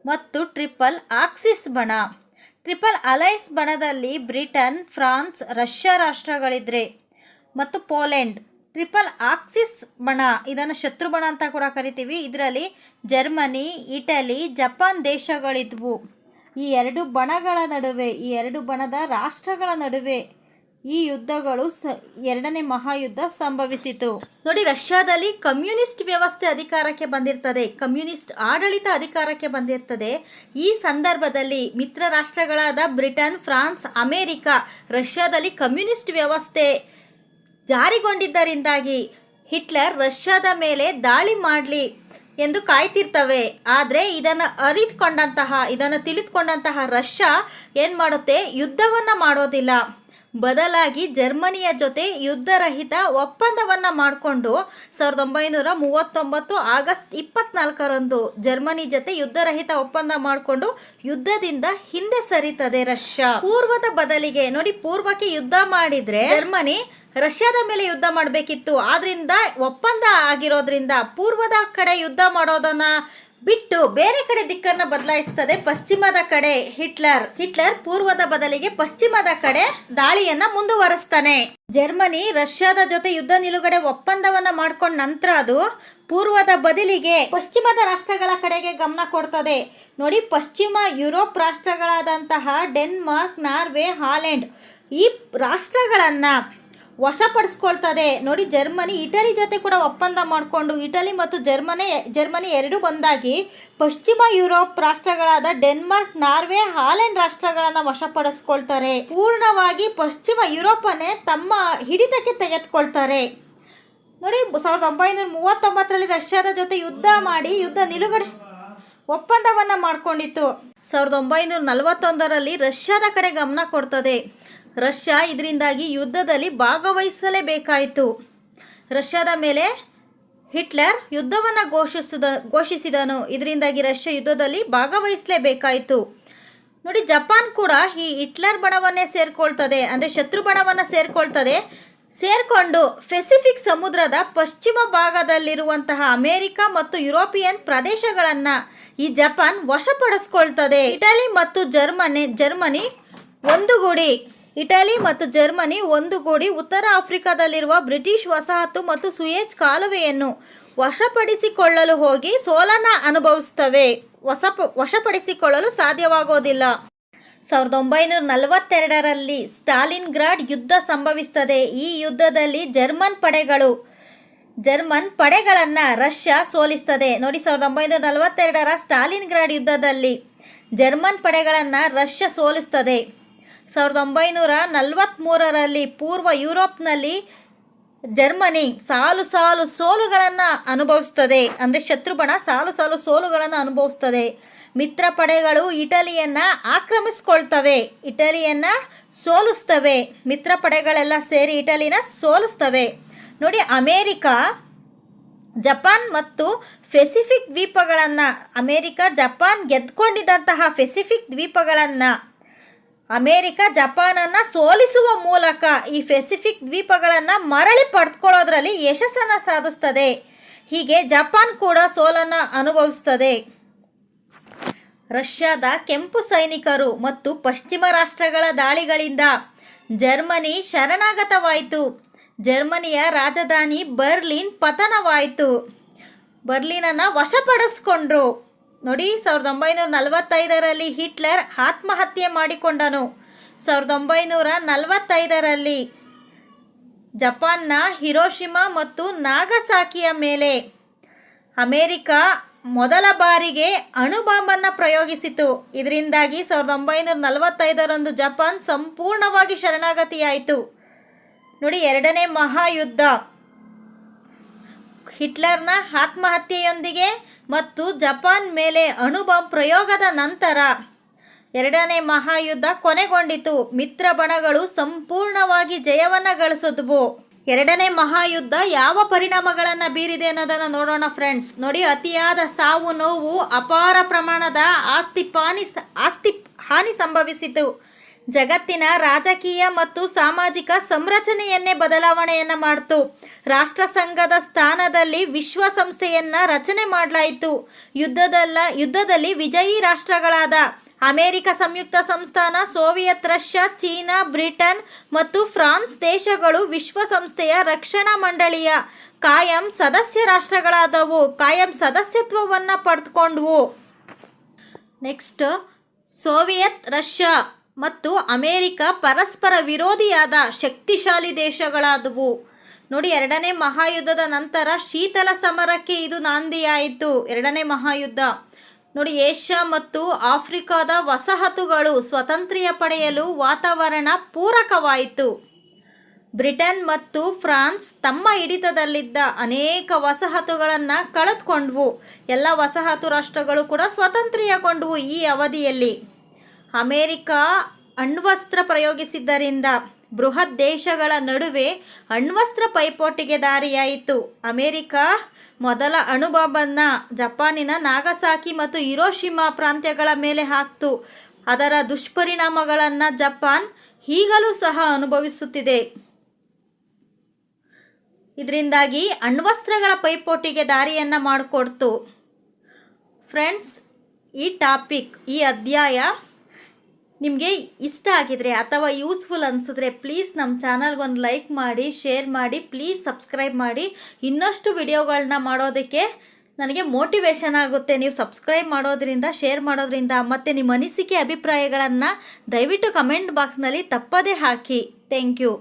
ಮತ್ತು ಟ್ರಿಪಲ್ ಆಕ್ಸಿಸ್ ಬಣ. ಟ್ರಿಪಲ್ ಅಲೈಸ್ ಬಣದಲ್ಲಿ ಬ್ರಿಟನ್, ಫ್ರಾನ್ಸ್, ರಷ್ಯಾ ರಾಷ್ಟ್ರಗಳಿದ್ರೆ ಮತ್ತು ಪೋಲೆಂಡ್. ಟ್ರಿಪಲ್ ಆಕ್ಸಿಸ್ ಬಣ, ಇದನ್ನು ಶತ್ರು ಬಣ ಅಂತ ಕೂಡ ಕರಿತೀವಿ. ಇದರಲ್ಲಿ ಜರ್ಮನಿ, ಇಟಲಿ, ಜಪಾನ್ ದೇಶಗಳಿದ್ವು. ಈ ಎರಡು ಬಣಗಳ ನಡುವೆ, ಈ ಎರಡು ಬಣದ ರಾಷ್ಟ್ರಗಳ ನಡುವೆ ಈ ಯುದ್ಧಗಳು ಸ, ಎರಡನೇ ಮಹಾಯುದ್ಧ ಸಂಭವಿಸಿತು. ನೋಡಿ, ರಷ್ಯಾದಲ್ಲಿ ಕಮ್ಯುನಿಸ್ಟ್ ವ್ಯವಸ್ಥೆ ಅಧಿಕಾರಕ್ಕೆ ಬಂದಿರ್ತದೆ, ಕಮ್ಯುನಿಸ್ಟ್ ಆಡಳಿತ ಅಧಿಕಾರಕ್ಕೆ ಬಂದಿರ್ತದೆ. ಈ ಸಂದರ್ಭದಲ್ಲಿ ಮಿತ್ರ ರಾಷ್ಟ್ರಗಳಾದ ಬ್ರಿಟನ್, ಫ್ರಾನ್ಸ್, ಅಮೇರಿಕಾ, ರಷ್ಯಾದಲ್ಲಿ ಕಮ್ಯುನಿಸ್ಟ್ ವ್ಯವಸ್ಥೆ ಜಾರಿಗೊಂಡಿದ್ದರಿಂದಾಗಿ ಹಿಟ್ಲರ್ ರಷ್ಯಾದ ಮೇಲೆ ದಾಳಿ ಮಾಡಲಿ ಎಂದು ಕಾಯ್ತಿರ್ತವೆ. ಆದರೆ ಇದನ್ನು ಅರಿತುಕೊಂಡಂತಹ, ಇದನ್ನು ತಿಳಿದುಕೊಂಡಂತಹ ರಷ್ಯಾ ಏನು ಮಾಡುತ್ತೆ? ಯುದ್ಧವನ್ನು ಮಾಡೋದಿಲ್ಲ. ಬದಲಾಗಿ ಜರ್ಮನಿಯ ಜೊತೆ ಯುದ್ಧರಹಿತ ಒಪ್ಪಂದವನ್ನು ಮಾಡಿಕೊಂಡು ಸಾವಿರದ ಒಂಬೈನೂರ ಮೂವತ್ತೊಂಬತ್ತು ಆಗಸ್ಟ್ ಇಪ್ಪತ್ನಾಲ್ಕರಂದು ಜರ್ಮನಿ ಜೊತೆ ಯುದ್ಧರಹಿತ ಒಪ್ಪಂದ ಮಾಡಿಕೊಂಡು ಯುದ್ಧದಿಂದ ಹಿಂದೆ ಸರಿತದೆ ರಷ್ಯಾ. ಪೂರ್ವದ ಬದಲಿಗೆ ನೋಡಿ, ಪೂರ್ವಕ್ಕೆ ಯುದ್ಧ ಮಾಡಿದ್ರೆ ಜರ್ಮನಿ ರಷ್ಯಾದ ಮೇಲೆ ಯುದ್ಧ ಮಾಡಬೇಕಿತ್ತು. ಆದ್ರಿಂದ ಒಪ್ಪಂದ ಆಗಿರೋದ್ರಿಂದ ಪೂರ್ವದ ಕಡೆ ಯುದ್ಧ ಮಾಡೋದನ್ನ ಬಿಟ್ಟು ಬೇರೆ ಕಡೆ ದಿಕ್ಕನ್ನು ಬದಲಾಯಿಸ್ತದೆ. ಪಶ್ಚಿಮದ ಕಡೆ ಹಿಟ್ಲರ್. ಹಿಟ್ಲರ್ ಪೂರ್ವದ ಬದಲಿಗೆ ಪಶ್ಚಿಮದ ಕಡೆ ದಾಳಿಯನ್ನ ಮುಂದುವರಿಸ್ತಾನೆ. ಜರ್ಮನಿ ರಷ್ಯಾದ ಜೊತೆ ಯುದ್ಧ ನಿಲುಗಡೆ ಒಪ್ಪಂದವನ್ನ ಮಾಡ್ಕೊಂಡ ನಂತರ ಅದು ಪೂರ್ವದ ಬದಲಿಗೆ ಪಶ್ಚಿಮದ ರಾಷ್ಟ್ರಗಳ ಕಡೆಗೆ ಗಮನ ಕೊಡ್ತದೆ. ನೋಡಿ, ಪಶ್ಚಿಮ ಯುರೋಪ್ ರಾಷ್ಟ್ರಗಳಾದಂತಹ ಡೆನ್ಮಾರ್ಕ್, ನಾರ್ವೆ, ಹಾಲೆಂಡ್ ಈ ರಾಷ್ಟ್ರಗಳನ್ನ ವಶಪಡಿಸ್ಕೊಳ್ತದೆ. ನೋಡಿ, ಜರ್ಮನಿ, ಇಟಲಿ ಜೊತೆ ಕೂಡ ಒಪ್ಪಂದ ಮಾಡಿಕೊಂಡು, ಇಟಲಿ ಮತ್ತು ಜರ್ಮನಿ ಜರ್ಮನಿ ಎರಡೂ ಬಂದಾಗಿ ಪಶ್ಚಿಮ ಯುರೋಪ್ ರಾಷ್ಟ್ರಗಳಾದ ಡೆನ್ಮಾರ್ಕ್, ನಾರ್ವೆ, ಹಾಲೆಂಡ್ ರಾಷ್ಟ್ರಗಳನ್ನು ವಶಪಡಿಸ್ಕೊಳ್ತಾರೆ. ಪೂರ್ಣವಾಗಿ ಪಶ್ಚಿಮ ಯುರೋಪನ್ನೇ ತಮ್ಮ ಹಿಡಿತಕ್ಕೆ ತೆಗೆದುಕೊಳ್ತಾರೆ. ನೋಡಿ, ಸಾವಿರದ ಒಂಬೈನೂರ ಮೂವತ್ತೊಂಬತ್ತರಲ್ಲಿ ರಷ್ಯಾದ ಜೊತೆ ಯುದ್ಧ ಮಾಡಿ, ಯುದ್ಧ ನಿಲುಗಡೆ ಒಪ್ಪಂದವನ್ನು ಮಾಡಿಕೊಂಡಿತ್ತು. ಸಾವಿರದ ಒಂಬೈನೂರ ನಲವತ್ತೊಂದರಲ್ಲಿ ರಷ್ಯಾದ ಕಡೆ ಗಮನ ಕೊಡ್ತದೆ. ರಷ್ಯಾ ಇದರಿಂದಾಗಿ ಯುದ್ಧದಲ್ಲಿ ಭಾಗವಹಿಸಲೇಬೇಕಾಯಿತು. ರಷ್ಯಾದ ಮೇಲೆ ಹಿಟ್ಲರ್ ಯುದ್ಧವನ್ನು ಘೋಷಿಸಿದ, ಘೋಷಿಸಿದನು. ಇದರಿಂದಾಗಿ ರಷ್ಯಾ ಯುದ್ಧದಲ್ಲಿ ಭಾಗವಹಿಸಲೇಬೇಕಾಯಿತು. ನೋಡಿ, ಜಪಾನ್ ಕೂಡ ಈ ಹಿಟ್ಲರ್ ಬಣವನ್ನೇ ಸೇರಿಕೊಳ್ತದೆ, ಅಂದರೆ ಶತ್ರು ಬಣವನ್ನು ಸೇರಿಕೊಳ್ತದೆ. ಸೇರಿಕೊಂಡು ಪೆಸಿಫಿಕ್ ಸಮುದ್ರದ ಪಶ್ಚಿಮ ಭಾಗದಲ್ಲಿರುವಂತಹ ಅಮೇರಿಕ ಮತ್ತು ಯುರೋಪಿಯನ್ ಪ್ರದೇಶಗಳನ್ನು ಈ ಜಪಾನ್ ವಶಪಡಿಸ್ಕೊಳ್ತದೆ. ಇಟಲಿ ಮತ್ತು ಜರ್ಮನಿ ಜರ್ಮನಿ ಒಂದುಗೂಡಿ. ಇಟಲಿ ಮತ್ತು ಜರ್ಮನಿ ಒಂದುಗೂಡಿ ಉತ್ತರ ಆಫ್ರಿಕಾದಲ್ಲಿರುವ ಬ್ರಿಟಿಷ್ ವಸಾಹತು ಮತ್ತು ಸುಯೇಜ್ ಕಾಲುವೆಯನ್ನು ವಶಪಡಿಸಿಕೊಳ್ಳಲು ಹೋಗಿ ಸೋಲನ್ನು ಅನುಭವಿಸ್ತವೆ ವಶಪ ವಶಪಡಿಸಿಕೊಳ್ಳಲು ಸಾಧ್ಯವಾಗೋದಿಲ್ಲ. ಸಾವಿರದ ಒಂಬೈನೂರ ನಲವತ್ತೆರಡರಲ್ಲಿ ಸ್ಟಾಲಿನ್ ಗ್ರಾಡ್ ಯುದ್ಧ ಸಂಭವಿಸ್ತದೆ ಈ ಯುದ್ಧದಲ್ಲಿ ಜರ್ಮನ್ ಪಡೆಗಳು, ಜರ್ಮನ್ ಪಡೆಗಳನ್ನು ರಷ್ಯಾ ಸೋಲಿಸ್ತದೆ ನೋಡಿ, ಸಾವಿರದ ಒಂಬೈನೂರ ನಲವತ್ತೆರಡರ ಸ್ಟಾಲಿನ್ ಗ್ರಾಡ್ ಯುದ್ಧದಲ್ಲಿ ಜರ್ಮನ್ ಪಡೆಗಳನ್ನು ರಷ್ಯಾ ಸೋಲಿಸ್ತದೆ ಸಾವಿರದ ಒಂಬೈನೂರ ನಲವತ್ತ್ಮೂರರಲ್ಲಿ ಪೂರ್ವ ಯುರೋಪ್ನಲ್ಲಿ ಜರ್ಮನಿ ಸಾಲು ಸಾಲು ಸೋಲುಗಳನ್ನು ಅನುಭವಿಸ್ತದೆ. ಅಂದರೆ ಶತ್ರುಬಣ ಸಾಲು ಸಾಲು ಸೋಲುಗಳನ್ನು ಅನುಭವಿಸ್ತದೆ. ಮಿತ್ರ ಪಡೆಗಳು ಇಟಲಿಯನ್ನು ಆಕ್ರಮಿಸ್ಕೊಳ್ತವೆ, ಇಟಲಿಯನ್ನು ಸೋಲಿಸ್ತವೆ, ಮಿತ್ರ ಪಡೆಗಳೆಲ್ಲ ಸೇರಿ ಇಟಲಿನ ಸೋಲಿಸ್ತವೆ. ನೋಡಿ, ಅಮೇರಿಕಾ, ಜಪಾನ್ ಮತ್ತು ಪೆಸಿಫಿಕ್ ದ್ವೀಪಗಳನ್ನು, ಅಮೇರಿಕ, ಜಪಾನ್ ಗೆದ್ಕೊಂಡಿದ್ದಂತಹ ಪೆಸಿಫಿಕ್ ದ್ವೀಪಗಳನ್ನು ಅಮೇರಿಕ ಜಪಾನನ್ನು ಸೋಲಿಸುವ ಮೂಲಕ ಈ ಪೆಸಿಫಿಕ್ ದ್ವೀಪಗಳನ್ನು ಮರಳಿ ಪಡೆದುಕೊಳ್ಳೋದ್ರಲ್ಲಿ ಯಶಸ್ಸನ್ನು ಸಾಧಿಸ್ತದೆ. ಹೀಗೆ ಜಪಾನ್ ಕೂಡ ಸೋಲನ್ನು ಅನುಭವಿಸ್ತದೆ. ರಷ್ಯಾದ ಕೆಂಪು ಸೈನಿಕರು ಮತ್ತು ಪಶ್ಚಿಮ ರಾಷ್ಟ್ರಗಳ ದಾಳಿಗಳಿಂದ ಜರ್ಮನಿ ಶರಣಾಗತವಾಯಿತು. ಜರ್ಮನಿಯ ರಾಜಧಾನಿ ಬರ್ಲಿನ್ ಪತನವಾಯಿತು. ಬರ್ಲಿನನ್ನು ವಶಪಡಿಸ್ಕೊಂಡ್ರು. ನೋಡಿ, ಸಾವಿರದ ಒಂಬೈನೂರ ನಲವತ್ತೈದರಲ್ಲಿ ಹಿಟ್ಲರ್ ಆತ್ಮಹತ್ಯೆ ಮಾಡಿಕೊಂಡನು. ಸಾವಿರದ ಒಂಬೈನೂರ ನಲವತ್ತೈದರಲ್ಲಿ ಜಪಾನ್ನ ಹಿರೋಶಿಮಾ ಮತ್ತು ನಾಗಸಾಕಿಯ ಮೇಲೆ ಅಮೇರಿಕ ಮೊದಲ ಬಾರಿಗೆ ಅಣುಬಾಂಬನ್ನು ಪ್ರಯೋಗಿಸಿತು. ಇದರಿಂದಾಗಿ ಸಾವಿರದ ಒಂಬೈನೂರ ನಲವತ್ತೈದರಂದು ಜಪಾನ್ ಸಂಪೂರ್ಣವಾಗಿ ಶರಣಾಗತಿಯಾಯಿತು. ನೋಡಿ, ಎರಡನೇ ಮಹಾಯುದ್ಧ. ಹಿಟ್ಲರ್ನ ಆತ್ಮಹತ್ಯೆಯೊಂದಿಗೆ ಮತ್ತು ಜಪಾನ್ ಮೇಲೆ ಅಣುಬಾಂಬ್ ಪ್ರಯೋಗದ ನಂತರ ಎರಡನೇ ಮಹಾಯುದ್ಧ ಕೊನೆಗೊಂಡಿತು. ಮಿತ್ರ ಬಣಗಳು ಸಂಪೂರ್ಣವಾಗಿ ಜಯವನ್ನು ಗಳಿಸಿದ್ವು ಎರಡನೇ ಮಹಾಯುದ್ಧ ಯಾವ ಪರಿಣಾಮಗಳನ್ನು ಬೀರಿದೆ ಅನ್ನೋದನ್ನು ನೋಡೋಣ ಫ್ರೆಂಡ್ಸ್. ನೋಡಿ, ಅತಿಯಾದ ಸಾವು ನೋವು ಅಪಾರ ಪ್ರಮಾಣದ ಆಸ್ತಿ ಪಾನಿ ಆಸ್ತಿ ಹಾನಿ ಸಂಭವಿಸಿತು. ಜಗತ್ತಿನ ರಾಜಕೀಯ ಮತ್ತು ಸಾಮಾಜಿಕ ಸಂರಚನೆಯನ್ನೇ ಬದಲಾವಣೆಯನ್ನು ಮಾಡಿತು. ರಾಷ್ಟ್ರಸಂಘದ ಸ್ಥಾನದಲ್ಲಿ ವಿಶ್ವಸಂಸ್ಥೆಯನ್ನ ರಚನೆ ಮಾಡಲಾಯಿತು. ಯುದ್ಧದಲ್ಲ, ಯುದ್ಧದಲ್ಲಿ ವಿಜಯಿ ರಾಷ್ಟ್ರಗಳಾದ ಅಮೆರಿಕ ಸಂಯುಕ್ತ ಸಂಸ್ಥಾನ, ಸೋವಿಯತ್, ರಷ್ಯಾ, ಚೀನಾ, ಬ್ರಿಟನ್ ಮತ್ತು ಫ್ರಾನ್ಸ್ ದೇಶಗಳು ವಿಶ್ವಸಂಸ್ಥೆಯ ರಕ್ಷಣಾ ಮಂಡಳಿಯ ಕಾಯಂ ಸದಸ್ಯ ರಾಷ್ಟ್ರಗಳಾದವು. ಕಾಯಂ ಸದಸ್ಯತ್ವವನ್ನು ಪಡೆದುಕೊಂಡವು ನೆಕ್ಸ್ಟ್, ಸೋವಿಯತ್, ರಷ್ಯಾ. ಮತ್ತು ಅಮೇರಿಕ ಪರಸ್ಪರ ವಿರೋಧಿಯಾದ ಶಕ್ತಿಶಾಲಿ ದೇಶಗಳಾದವು. ನೋಡಿ, ಎರಡನೇ ಮಹಾಯುದ್ಧದ ನಂತರ ಶೀತಲ ಸಮರಕ್ಕೆ ಇದು ನಾಂದಿಯಾಯಿತು. ಎರಡನೇ ಮಹಾಯುದ್ಧ. ನೋಡಿ, ಏಷ್ಯಾ ಮತ್ತು ಆಫ್ರಿಕಾದ ವಸಾಹತುಗಳು ಸ್ವತಂತ್ರ್ಯ ಪಡೆಯಲು ವಾತಾವರಣ ಪೂರಕವಾಯಿತು. ಬ್ರಿಟನ್ ಮತ್ತು ಫ್ರಾನ್ಸ್ ತಮ್ಮ ಹಿಡಿತದಲ್ಲಿದ್ದ ಅನೇಕ ವಸಾಹತುಗಳನ್ನು ಕಳೆದುಕೊಂಡ್ವು. ಎಲ್ಲ ವಸಾಹತು ರಾಷ್ಟ್ರಗಳು ಕೂಡ ಸ್ವತಂತ್ರ್ಯಗೊಂಡವು ಈ ಅವಧಿಯಲ್ಲಿ. ಅಮೇರಿಕ ಅಣ್ವಸ್ತ್ರ ಪ್ರಯೋಗಿಸಿದ್ದರಿಂದ ಬೃಹತ್ ದೇಶಗಳ ನಡುವೆ ಅಣ್ವಸ್ತ್ರ ಪೈಪೋಟಿಗೆ ದಾರಿಯಾಯಿತು. ಅಮೇರಿಕ ಮೊದಲ ಅಣುಬಾಂಬನ್ನು ಜಪಾನಿನ ನಾಗಸಾಕಿ ಮತ್ತು ಇರೋಶಿಮಾ ಪ್ರಾಂತ್ಯಗಳ ಮೇಲೆ ಹಾಕ್ತು. ಅದರ ದುಷ್ಪರಿಣಾಮಗಳನ್ನು ಜಪಾನ್ ಈಗಲೂ ಸಹ ಅನುಭವಿಸುತ್ತಿದೆ. ಇದರಿಂದಾಗಿ ಅಣ್ವಸ್ತ್ರಗಳ ಪೈಪೋಟಿಗೆ ದಾರಿಯನ್ನು ಮಾಡಿಕೊಡ್ತು. ಫ್ರೆಂಡ್ಸ್, ಈ ಟಾಪಿಕ್, ಈ ಅಧ್ಯಾಯ ನಿಮಗೆ ಇಷ್ಟ ಆಗಿದ್ರೆ ಅಥವಾ ಯೂಸ್ಫುಲ್ ಅನಿಸಿದ್ರೆ ಪ್ಲೀಸ್ ನಮ್ಮ ಚಾನಲ್ಗೊಂದು ಲೈಕ್ ಮಾಡಿ ಶೇರ್ ಮಾಡಿ ಪ್ಲೀಸ್ ಸಬ್ಸ್ಕ್ರೈಬ್ ಮಾಡಿ. ಇನ್ನಷ್ಟು ವಿಡಿಯೋಗಳನ್ನ ಮಾಡೋದಕ್ಕೆ ನನಗೆ ಮೋಟಿವೇಶನ್ ಆಗುತ್ತೆ. ನೀವು ಸಬ್ಸ್ಕ್ರೈಬ್ ಮಾಡೋದ್ರಿಂದ ಶೇರ್ ಮಾಡೋದ್ರಿಂದ ಮತ್ತು ನಿಮ್ಮ ಅನಿಸಿಕೆ, ಅಭಿಪ್ರಾಯಗಳನ್ನು ದಯವಿಟ್ಟು ಕಮೆಂಟ್ ಬಾಕ್ಸ್ನಲ್ಲಿ ತಪ್ಪದೇ ಹಾಕಿ. Thank you